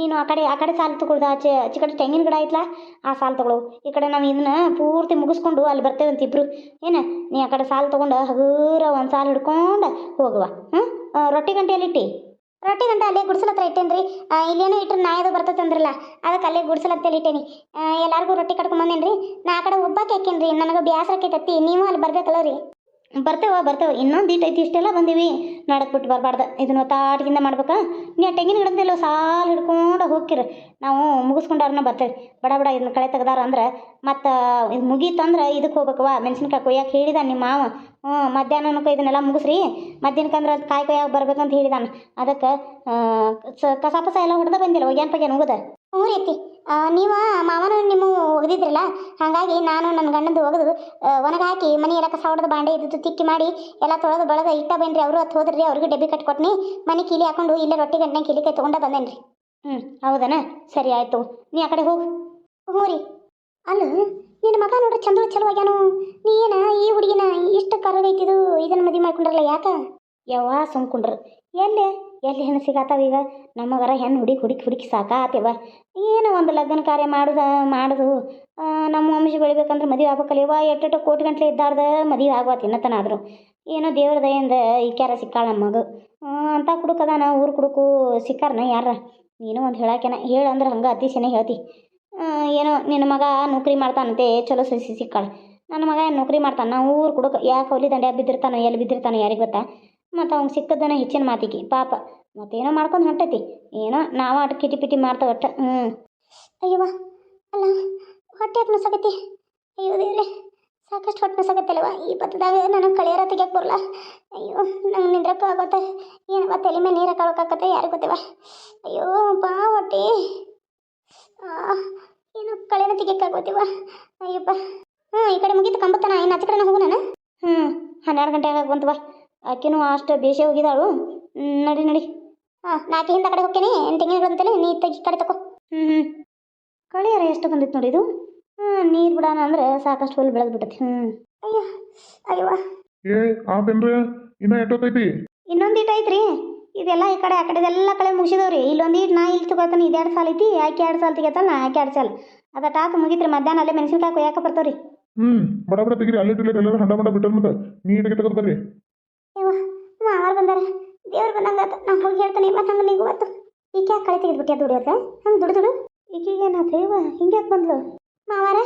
ನೀನು ಆ ಕಡೆ ಆ ಕಡೆ ಸಾಲು ತಗೊಳ್ದ, ಆಚೆ ಕಡೆ ತೆಂಗಿನ ಗಿಡ ಐತ್ಲಾ, ಆ ಸಾಲು ತಗೊಳು. ಈ ಕಡೆ ನಾವು ಇದನ್ನ ಪೂರ್ತಿ ಮುಗಿಸ್ಕೊಂಡು ಅಲ್ಲಿ ಬರ್ತೇವೆ ಅಂತ ಇಬ್ರು. ಏನು, ನೀ ಆ ಕಡೆ ಸಾಲು ತೊಗೊಂಡು ಹಗುರ ಒಂದು ಸಾಲು ಹಿಡ್ಕೊಂಡು ಹೋಗುವ. ಹ್ಞೂ ರೊಟ್ಟಿ ಗಂಟೆಯಲ್ಲಿ ಇಟ್ಟಿ
ರೊಟ್ಟಿ ಗಂಟೆ ಅಲ್ಲೇ ಗುಡ್ಸಲ ಹತ್ರ ಇಟ್ಟೇನ್ರಿ. ಇಲ್ಲೇನೋ ಇಟ್ರೆ ನಾಯದು ಬರ್ತೈತೆ ಅಂದ್ರಲ್ಲ, ಅದಕ್ಕೆ ಅಲ್ಲೇ ಗುಡ್ಸಲ ಹತ್ತಲ್ಲಿ ಇಟ್ಟೇನಿ. ಎಲ್ಲರಿಗೂ ರೊಟ್ಟಿ ಕಟ್ಕೊಂಡ್ ಬಂದೇನ್ರಿ. ನಾ ಆ ಕಡೆ ಒಬ್ಬಾಕೆ ಹಾಕೇನ್ರಿ, ನನಗೆ ಬ್ಯಾಸರ ಆಕೈತತ್ತಿ ನೀವು ಅಲ್ಲಿ ಬರ್ಬೇಕಲ್ಲ ರೀ.
ಬರ್ತೇವ, ಬರ್ತೇವೆ. ಇನ್ನೊಂದು ಐತಿ, ಇಷ್ಟೆಲ್ಲ ಬಂದೀವಿ. ನಡಕ್ ಬಿಟ್ಟು ಬರಬಾರ್ದು. ಇದನ್ನ ತಾಟಿಗಿಂದ ಮಾಡ್ಬೇಕು? ನೀ ತೆಂಗಿನ ಗಿಡದಲ್ಲೋ ಸಾಲು ಹಿಡ್ಕೊಂಡು ಹೋಗ್ಕಿರ. ನಾವು ಮುಗಿಸ್ಕೊಂಡಾರನ್ನ ಬರ್ತೇವೆ. ಬಡ ಬಡ, ಇದನ್ನ ಕಳೆ ತೆಗ್ದಾರ ಅಂದ್ರೆ ಮತ್ತು ಇದು ಮುಗೀತಂದ್ರೆ ಇದಕ್ಕೆ ಹೋಗ್ಬೇಕವ ಮೆಣಸಿನ್ಕಾಯಿ ಕೊಯ್ಯಕ್ಕೆ ಹೇಳಿದ ನಿಮ್ಮ ಮಾವ. ಹ್ಞೂ ಮಧ್ಯಾಹ್ನಕ್ಕೆ ಇದನ್ನೆಲ್ಲ ಮುಗಿಸ್ರಿ. ಮಧ್ಯಾಹ್ನಕ್ಕಂದ್ರೆ ಅದು ಕಾಯಿ ಕೊಯ್ಯಕ್ಕೆ ಬರ್ಬೇಕಂತ ಹೇಳಿದಾನೆ. ಅದಕ್ಕೆ ಕಸ ಪಸ ಎಲ್ಲ ಹೊಡೆದ ಬಂದಿಲ್ಲ. ಒಗ್ಯಾನ್ ಪಗ್ಯಾನ ಹೋಗದ
ಹ್ಞೂ ನೀವ ನೀವು ಮಾವನ ನಿಮ್ಮ ಒಗದಿದ್ರಲ್ಲ ಹಾಗಾಗಿ ನಾನು ನನ್ನ ಗಂಡಂದು ಒಗೆದು ಒಣಗ ಹಾಕಿ ಮನೆ ಎಲ್ಲ ಕಸ ಹೊಡೆದು ಬಾಂಡೆ ಇದ್ದು ತಿಕ್ಕಿ ಮಾಡಿ ಎಲ್ಲ ತೊಳೆದು ಬಳದ ಇಟ್ಟ ಬನ್ರಿ ಅವರು ಹತ್ತು ಹೋದ್ರಿ ಅವ್ರಿಗೆ ಡಬ್ಬಿ ಕಟ್ಕೊಟ್ನಿ ಮನೆ ಕೀಲಿ ಹಾಕೊಂಡು ಇಲ್ಲೇ ರೊಟ್ಟಿ ಗಂಟೆ ಕೀಲಿ ಕೈ ತೊಗೊಂಡ ಬಂದೇನ್ರಿ.
ಹ್ಞೂ ಹೌದನ? ಸರಿ ಆಯಿತು. ನೀ ಆ ಕಡೆ ಹೋಗು.
ಹ್ಞೂ ರೀ. ಅಲ್ಲ ನಿನ್ನ ಮಗ ನೋಡ್ರಿ ಚಂದ ಚಲೋ ಆಗ್ಯಾನು? ನೀ ಏನ ಈ ಹುಡುಗಿನ ಇಷ್ಟು ಕರಗೈತಿದು ಇದನ್ನ ಮದುವೆ ಮಾಡ್ಕೊಂಡ್ರಲ್ಲ ಯಾಕ?
ಯಾವ ಸುಮ್ಕೊಂಡ್ರು. ಎಲ್ಲಿ? ಎಲ್ಲಿ ಹೆಣ್ಣು ಸಿಗಾತಾವ ಈಗ? ನಮಗರ ಹೆಣ್ಣು ಹುಡುಕಿ ಹುಡುಕಿ ಹುಡುಕಿ ಸಾಕಾತೇವ. ಏನೋ ಒಂದು ಲಗ್ನ ಕಾರ್ಯ ಮಾಡುದ, ಮಾಡುದು? ನಮ್ಮ ವಂಶ ಬೆಳಿಬೇಕಂದ್ರೆ ಮದುವೆ ಆಗ್ಬೇಕಲ್ಲ ಎಟ್ಟೆಟ್ಟು ಕೋಟಿ ಗಂಟ್ಲೆ ಇದ್ದಾರ್ದ, ಮದುವೆ ಆಗುವ ತಿನ್ನತನ ಆದ್ರು. ಏನೋ ದೇವ್ರ ದಯಿಂದ ಈಕ್ಯಾರ ಸಿಕ್ಕಾಳ ನಮ್ಮ ಮಗ. ಅಂತ ಕುಡುಕದಾನ ಊರು ಕುಡುಕು ಸಿಕ್ಕಾರನ ಯಾರ? ನೀನು ಒಂದು ಹೇಳಾಕೆನ ಹೇಳಂದ್ರೆ ಹಂಗೆ ಅತಿಶಯನೇ ಹೇಳ್ತಿ. ಏನೋ ನಿನ್ನ ಮಗ ನೌಕರಿ ಮಾಡ್ತಾನಂತೆ, ಚಲೋ ಸಸಿ ಸಿಕ್ಕಾಳ. ನನ್ನ ಮಗ ನೌಕರಿ ಮಾಡ್ತಾನೆ? ನಾವು ಊರು ಕುಡುಕ ಯಾಕೆ ಹೊಲಿ ದಂಡ್ಯ ಬಿದ್ದಿರ್ತಾನೋ, ಎಲ್ಲಿ ಬಿದ್ದಿರ್ತಾನೋ ಯಾರಿಗೆ ಗೊತ್ತಾ? ಮತ್ತು ಅವ್ನ್ಗೆ ಸಿಕ್ಕದನ ಹೆಚ್ಚಿನ ಮಾತಿಗೆ. ಪಾಪ ಮತ್ತೇನೋ ಮಾಡ್ಕೊಂಡು ಹೊಂಟೈತಿ. ಏನೋ ನಾವು ಅಟ್ ಕಿಟಿ ಪಿಟಿ ಮಾಡ್ತಾವೆ ಒಟ್ಟು. ಹ್ಞೂ
ಅಯ್ಯವ್ವ ಅಲ್ಲ ಹೊಟ್ಟೆ ಯಾಕೆ ನುಸಾಕೈತಿ ಅಯ್ಯೋ ದೇವ್ರೆ ಸಾಕಷ್ಟು ಹೊಟ್ಟೆ ನುಸಾಕತ್ತಲ್ಲವ ಈ ಬತ್ತದಾಗ ನನಗೆ ಕಳೆಯರ ತೆಗಿಯಕ್ಕೆ ಬರಲ್ಲ. ಅಯ್ಯೋ ನಂಗೆ ನಿಂದ್ರಕ್ಕೂ ಆಗುತ್ತೆ. ಏನಪ್ಪ ತಲೆ ಮೇಲೆ ನೀರು ಹಾಕೋಕ್ಕಾಗತ್ತೆ ಯಾರಿಗೆ ಗೊತ್ತೇವ? ಅಯ್ಯೋ ಬಾ ಹೊಟ್ಟೆ ಆ, ಏನು ಕಳೆನ ತೆಗಿಯಕ್ಕಾಗೋತಿವ ಅಯ್ಯಪ್ಪ. ಹ್ಞೂ ಈ ಕಡೆ ಮುಗೀತು ಕಂಬತ್ತನ ಏನು ಆಚೆ ಕಡೆನ ಹೋಗು ನಾನು.
ಹ್ಞೂ ಹನ್ನೆರಡು ಗಂಟೆ ಆಗ ಬಂತವ ಆಕೆನೂ ಅಷ್ಟು ಬೇಸೆ ಹೋಗಿದ್ದಾಳು. ನಡಿ ನಡಿ.
ಹಾಂ ನಾಲ್ಕು ಹಿಂದ ಕಡೆ ಹೋಗ್ತೇನೆ. ತೆಂಗಿನ ಅಂತೇಳಿ ನೀ ತೆಗಿ ಕಡೆ ತಗೋ
ಹ್ಞೂ ಹ್ಞೂ ಕಳಿಯಾರ ಎಷ್ಟು ಬಂದಿತ್ತು ನೋಡಿ ಇದು? ಹ್ಞೂ ನೀರು ಬಿಡೋಣ ಅಂದ್ರೆ ಸಾಕಷ್ಟು ಹುಲ್ಲು ಬೆಳೆದು ಬಿಟ್ಟತಿ ಹ್ಞೂ
ಅಯ್ಯೋ. ಅಯ್ಯವ್ವ
ಏ ಆತೇನ್ರಿ ಇನ್ನ ಎಷ್ಟೊತ್ತೈತಿ?
ಇನ್ನೊಂದು ಇಟ್ ಐತ್ರಿ. ಇದೆಲ್ಲ ಈ ಕಡೆ ಆ ಕಡೆದೆಲ್ಲ ಕಳೆ ಮುಗಿಸಿದವ್ರಿ. ಇಲ್ಲೊಂದು ಇಟ್ ನಾ ಇಲ್ಲಿ ತಗೋತಾನೆ ಇದು ಎರಡು ಸಾಲ ಐತಿ ಆಕೆ ಎರಡು ಸಾಲ ತಗೋತಾನ ನಾ ಆಕೆ ಎರಡು ಸಾಲ. ಅದ ಟಾಕ್ ಮುಗಿತ್ರಿ ಮಧ್ಯಾಹ್ನ ಅಲ್ಲೇ ಮೆಣಸಿನ್ಕಾಯಿ ಕೊಯ್ಯಾಕ ಬರ್ತಾವ್ರಿ.
ಹ್ಮ್ ಬಡ ಬಡ ತೆಗಿರಿ ಅಲ್ಲೇ ಎಲ್ಲರೂ ಹಂಡ ಮಂಡ ಬಿಟ್ಟಲ್ ಮತ್ತೆ ನೀಟಾಗಿ ತೆಗೆದು ಬರ್ರಿ.
ಬಂದಾರ. ದೇವ್ರು ಬಂದಂಗ ನಾ ಹೋಗಿ ಹೇಳ್ತಾನೆ, ಮತ್ತೆ ನಂಗೆ ನೀವು ಗೊತ್ತು ಈಕೆ ಯಾಕೆ ಕಳೆ ತೆಗೆದ್ಬಿಟ್ಟೆ ದುಡಿಯೋದ ಹಂಗೆ ದುಡು ದುಡು
ನಾ ಏನಾಯ್ತು ಇವ? ಹಿಂಗ್ಯಾಕೆ ಬಂದ್ಲು?
ಮಾವಾರ?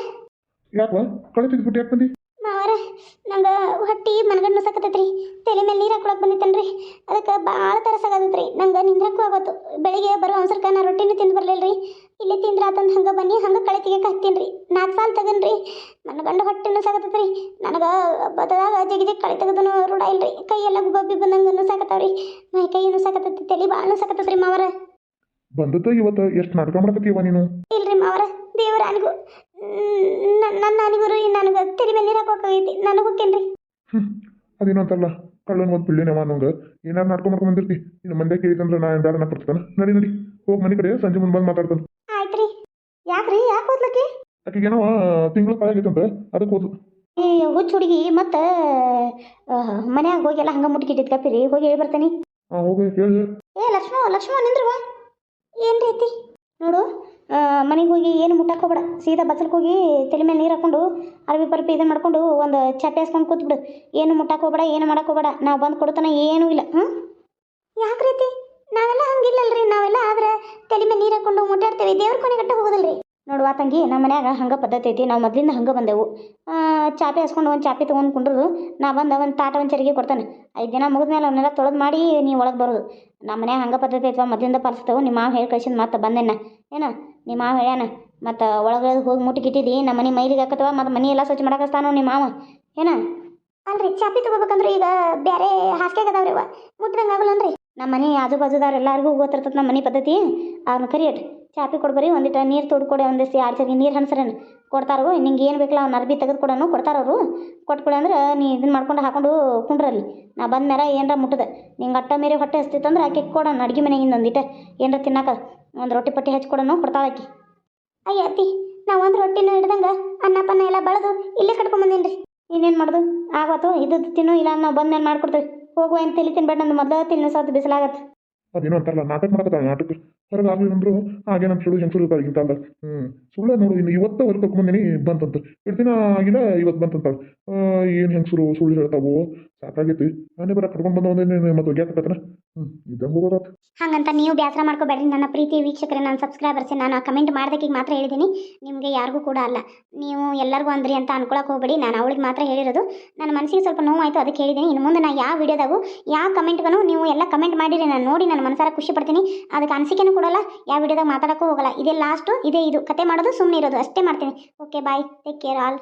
ಯಾಕವ ಕಳೆ ತೆಗೆದ್ಬಿಟ್ಟು ಯಾಕೆ ಬಂದಿ?
ಮಾವಾರ ನಂಗೆ ಹೊಟ್ಟಿ ಮನಗಂಡು ಸಕತೈತ್ರಿ. ತಲೆ ಮೇಲೆ ನೀರು ಹಾಕೊಳಕ್ ಬಂದಿತ್ತನ್ರಿ. ಅದಕ್ಕೆ ಭಾಳ ತರಸಾಗತ್ತೈತ್ರಿ ನಂಗೆ ನಿಂದ್ರಕ್ಕೂ ಆಗೋತು ಬೆಳಿಗ್ಗೆ ಬರೋ ಅವಸರಕ್ಕೆ ನಾ ರೊಟ್ಟಿನೂ ತಿಂದು ಬರಲಿಲ್ಲ ರೀ ಇಲ್ಲೇ ತಿಂದ್ರೆ ಆತಂದು ಹಂಗೆ ಬನ್ನಿ ಹಂಗೆ ಕಳೆ ತೆಗಿಯಕ್ಕೆ ಹತ್ತೀನಿ ರೀ ನಾಲ್ಕು ಸಾಲ ತಗನ್ರಿ. ಮನಗಂಡು ಹೊಟ್ಟಿನೂ ಸಾಕತ್ತೈತ್ರಿ ನನಗೆ ಬದಲಾಗ ಜಗಿ ಜಗಿ ಕಳೆ ತೆಗೆದನು ರೂಢ ಇಲ್ರಿ. ಕೈಯೆಲ್ಲ ಗುಬ್ಬಿ ಬಂದಂಗೆ ನುಸಾಕತ್ತಾವ್ರಿ ಮೈ ಕೈ ಸಾಕತ್ತೈತಿ ತಲೆ ಭಾಳ ಸಾಕತ್ತೈತ್ರಿ ಮಾವರ.
ಬಂದದ್ದು ಇವತ್ತು ಎಷ್ಟು ನಾಟಕ ಮಾಡಕತ್ತೀವ ನೀನು?
ಇಲ್ರಿ ಮಾವರ ದೇವರ ಅನಿಗೂ ನನ್ನ ಅನಿಗೂ ರೀ ನನಗೆ ತೆರಿ ಮೇಲೆ ನೀರು ಹಾಕೋಕಾಗೈತಿ ನನಗೆ ಹೋಗ್ತೇನೆ ರೀ
ಹ್ಮ್ ಅದೇನೋ ಅಂತಲ್ಲ. ಕಳ್ಳನ ಒಂದು ಪಿಳ್ಳಿನವ ನಂಗೆ ಏನಾರು ಮಾಡ್ಕೊಂಡು ಬಂದಿರ್ತಿ. ಇನ್ನು ಮಂದೆ ಕೇಳಿದಂದ್ರೆ ನಾ ಬೇಡ ನಾ ಕೊಡ್ತಾನ. ನಡಿ ನಡಿ. ಹೋಗಿ ಮನೆ ಕಡೆ ಸಂಜೆ ಮುಂದೆ ಬಂದು ಮಾತಾಡ್ತಾನೆ.
ಆಯ್ತು ರೀ
ಯಾಕ್ರಿ? ಯಾಕೆ ಓದ್ಲಕ್ಕೆ
ಆಕೆಗೇನೋ ತಿಂಗಳು ಕಾಲಾಗೈತಂತ ಅದಕ್ಕೆ ಹೋದ್ಲು.
ಏ ಹುಚ್ಚ ಹುಡುಗಿ ಮತ್ತು ಮನ್ಯಾಗ ಹೋಗಿ ಎಲ್ಲ ಹಂಗೆ ಮುಟ್ಕಿಟ್ಟಿದ್ ಕಪ್ಪಿರಿ. ಹೋಗಿ ಹೇಳಿ ಬರ್ತಾನೆ.
ಹಾಂ ಹೋಗಿ ಕೇಳಿ
ಏ ಲಕ್ಷ್ಮಣ ಲಕ್ಷ್ಮಣ ನಿಂದ್ರವ
ಏನು ರೀತಿ
ನೋಡು ಮನೆಗೆ ಹೋಗಿ ಏನು ಮುಟ್ಟಕ್ಕೆ ಹೋಗ್ಬೇಡ ಸೀದಾ ಬಚ್ಚಲ್ಗೆ ಹೋಗಿ ತಲೆ ಮೇಲೆ ನೀರು ಹಾಕೊಂಡು ಅರ್ಬಿ ಪರ್ಬಿ ಇದನ್ನು ಮಾಡ್ಕೊಂಡು ಒಂದು ಚಪ್ಪೆ ಹಾಸ್ಕೊಂಡು ಕೂತ್ಬಿಡು. ಏನು ಮುಟ್ಟಕ್ಕೆ ಹೋಗ್ಬೇಡ ಏನು ಮಾಡಕ್ಕೆ ಹೋಗ್ಬೇಡ ನಾವು ಬಂದು ಕೊಡ್ತಾನೆ ಏನೂ ಇಲ್ಲ. ಹ್ಞೂ
ಯಾಕೆ ರೀತಿ? ನಾವೆಲ್ಲ ಹಂಗಿಲ್ಲಲ್ರಿ. ನಾವೆಲ್ಲ ಆದ್ರೆ ತಲೆ ಮೇಲೆ ನೀರು ಹಾಕೊಂಡು ಮುಟ್ಟಾಡ್ತೇವೆ ದೇವ್ರ ಕೊನೆಗಟ್ಟ ಹೋಗೋದಲ್ರಿ.
ನೋಡುವ ತಂಗಿ, ನಮ್ಮ ಮನ್ಯಾಗ ಹಂಗೆ ಪದ್ಧತಿ ಐತಿ, ನಾವು ಮೊದಲಿಂದ ಹಂಗೆ ಬಂದೆವು. ಚಾಪೆ ಹಸ್ಕೊಂಡು ಒಂದು ಚಾಪೆ ತೊಗೊಂಡು ಕುಂಡ್ರದು, ನಾ ಬಂದು ಒಂದು ತಾಟ ಒಂದು ಚರಿಗೆ ಕೊಡ್ತಾನೆ. ಐದು ದಿನ ಮುಗಿದ್ಮೇಲೆ ಅವನ್ನೆಲ್ಲ ತೊಳೆದು ಮಾಡಿ ನೀವು ಒಳಗೆ ಬರೋದು. ನಮ್ಮ ಮನ್ಯಾಗ ಹಂಗೆ ಪದ್ಧತಿ ಐತವ, ಮೊದಲಿಂದ ಪಾಲಿಸ್ತೇವೆ ನಿಮ್ಮ ಮಾವ ಹೇಳಿ ಕಳ್ಸಿದ್ ಮತ್ತೆ ಬಂದೆನ. ಏನು ನಿಮ್ಮ ಮಾವ ಹೇಳ್ಯಾನ, ಮತ್ತು ಒಳಗೆ ಹೋಗಿ ಮುಟ್ಟಿಗಿಟ್ಟಿದ್ದಿ ನಮ್ಮ ಮನೆ ಮೈಲಿಗೆ ಹಾಕತ್ತವ, ಮತ್ತು ಮನೆ ಎಲ್ಲ ಸ್ವಚ್ಛ ಮಾಡಕಸ್ತಾನೋ ನಿಮ್ಮ ಮಾವ. ಏನ?
ಅಲ್ರಿ, ಚಾಪಿ ತಗೋಬೇಕಂದ್ರೆ ಈಗ ಬೇರೆ ಹಾಸಿಗೆ ಅದಾವ್ರಿ ಅವ ಆಗಲ್ಲ ಆಗಲ್ಲನ್ರಿ.
ನಮ್ಮ ಮನೆ ಆಜು ಬಾಜುದವ್ರು ಎಲ್ಲರಿಗೂ ಗೊತ್ತಿರ್ತದೆ ನಮ್ಮ ಮನೆ ಪದ್ಧತಿ. ಅವ್ರನ್ನ ಕರಿಯಟ್ ಚಾಪಿ ಕೊಡ್ಬರಿ ಒಂದಿಟ ನೀರು ತೊಡ್ಕೊಡಿ ಒಂದಿಷ್ಟು ಎರಡು ಸರಿ ನೀರು ಹಣ್ಸ್ರನ್. ಕೊಡ್ತಾರೋ ನಿಂಗೆ ಏನು ಬೇಕಲ್ಲ ಅವ್ನ ಅರ್ಬಿ ತೆಗೆದು ಕೊಡೋನು ಕೊಡ್ತಾರವರು ಕೊಟ್ಕೊಡಿ ಅಂದ್ರೆ ನೀ ಇದನ್ನ ಮಾಡ್ಕೊಂಡು ಹಾಕೊಂಡು ಕುಂಡ್ರಲ್ಲಿ ನಾ ಬಂದ ಮೇಲೆ ಏನರ ಮುಟ್ಟದೆ. ನಿಂಗೆ ಅಟ್ಟ ಮೇರೆ ಹೊಟ್ಟೆ ಹಸ್ತಿತ್ತಂದ್ರೆ ಆಕೆ ಕೊಡೋಣ ಅಡುಗೆ ಮನೆಗಿಂದ ಒಂದಿಟ ಏನರ ತಿನ್ನಕ ಒಂದು ರೊಟ್ಟಿ ಪಟ್ಟಿ ಹಚ್ಚಿ ಕೊಡೋನು ಕೊಡ್ತಾಳೆ ಆಕಿ.
ಅಯ್ಯ ಅತ್ತಿ ನಾವು ಒಂದು ರೊಟ್ಟಿನೂ ಹಿಡ್ದಂಗೆ ಅನ್ನ ಪನ್ನ ಎಲ್ಲ ಬಳದು ಇಲ್ಲೇ ಕಟ್ಕೊಂಡ್ ಬಂದೇನ್ರಿ?
ಇನ್ನೇನು ಮಾಡೋದು? ಆಗತ್ತು ಇದ್ದದ್ದು ತಿನ್ನು ಇಲ್ಲ ನಾವು ಬಂದ ಮೇಲೆ ಮಾಡ್ಕೊಡ್ತೀವಿ. ಹೋಗುವ ಅಂತ ತಿಳಿ ತಿನ್ಬೇಡ, ನಂದು ಮೊದಲ ತಿನ್ನ ಸತ್ತು ಬಿಸಿಲಾಗತ್ತೆ.
ಅದೇನೋ ಅಂತಾರಲ್ಲ, ನಾಟಕ ಮಾಡ್ತಾ ನಾಟಕ? ಹೊರಗೆ ಆಗ್ಲಿಲ್ಲ ಅಂದ್ರು, ಹಾಗೆ ನಮ್ಮ ಸುಳ್ಳು ಹೆಂಗಸರು ಇರ್ತಾರೆ ಈಗಿನ ಕಾಲದಾಗ ಹ್ಞೂ ಸುಳ್ಳ ನೋಡು, ಇನ್ನು ಇವತ್ತ ಬಂತಂತ. ಎರಡು ದಿನ ಆಗಿಲ್ಲ, ಇವತ್ತು ಬಂತಂತ ಏನು ಹೆಂಗಸರು ಸುಳ್ಳು ಹೇಳ್ತಾವು? ಸಾಕಾಗೈತಿ. ನಾನೇ ಬರ ಮತ್ತೆ
ಹಾಗಂತ ನೀವು ಬೇಸರ ಮಾಡ್ಕೋಬೇಡ್ರಿ. ನನ್ನ ಪ್ರೀತಿ ವೀಕ್ಷಕರೇ, ನನ್ನ ಸಬ್ಸ್ಕ್ರೈಬರ್ಸ್ ನಾನು ಕಮೆಂಟ್ ಮಾಡ್ದಕ್ಕೆ ಮಾತ್ರ ಹೇಳಿದ್ದೀನಿ ನಿಮಗೆ ಯಾರಿಗೂ ಕೂಡ ಅಲ್ಲ. ನೀವು ಎಲ್ಲರಿಗೂ ಅಂದ್ರಿ ಅಂತ ಅನ್ಕೊಳಕ್ಕೆ ಹೋಗ್ಬೇಡಿ. ನಾನು ಅವಳಿಗೆ ಮಾತ್ರ ಹೇಳಿರೋದು. ನನ್ನ ಮನಸ್ಸಿಗೆ ಸ್ವಲ್ಪ ನೋವಾಯಿತು, ಅದಕ್ಕೆ ಹೇಳಿದ್ದೀನಿ ಇನ್ನು ಮುಂದೆ ನಾನು ಯಾವ ವಿಡಿಯೋದಾಗೂ, ಯಾವ ಕಮೆಂಟ್ಗೂ ನೀವು ಎಲ್ಲ ಕಮೆಂಟ್ ಮಾಡಿರಿ. ನಾನು ನೋಡಿ ನನ್ನ ಮನಸಾರ ಖುಷಿ ಪಡ್ತೀನಿ. ಅದಕ್ಕೆ ಅನಿಸಿಕೆನೂ ಕೊಡಲ್ಲ. ಯಾವ ವಿಡಿಯೋದಾಗ ಮಾತಾಡೋಕ್ಕೂ ಹೋಗಲ್ಲ. ಇದೇ ಲಾಸ್ಟು ಇದೇ ಇದು. ಕತೆ ಮಾಡೋದು ಸುಮ್ಮನೆ ಇರೋದು ಅಷ್ಟೇ ಮಾಡ್ತೀನಿ. Okay bye take care all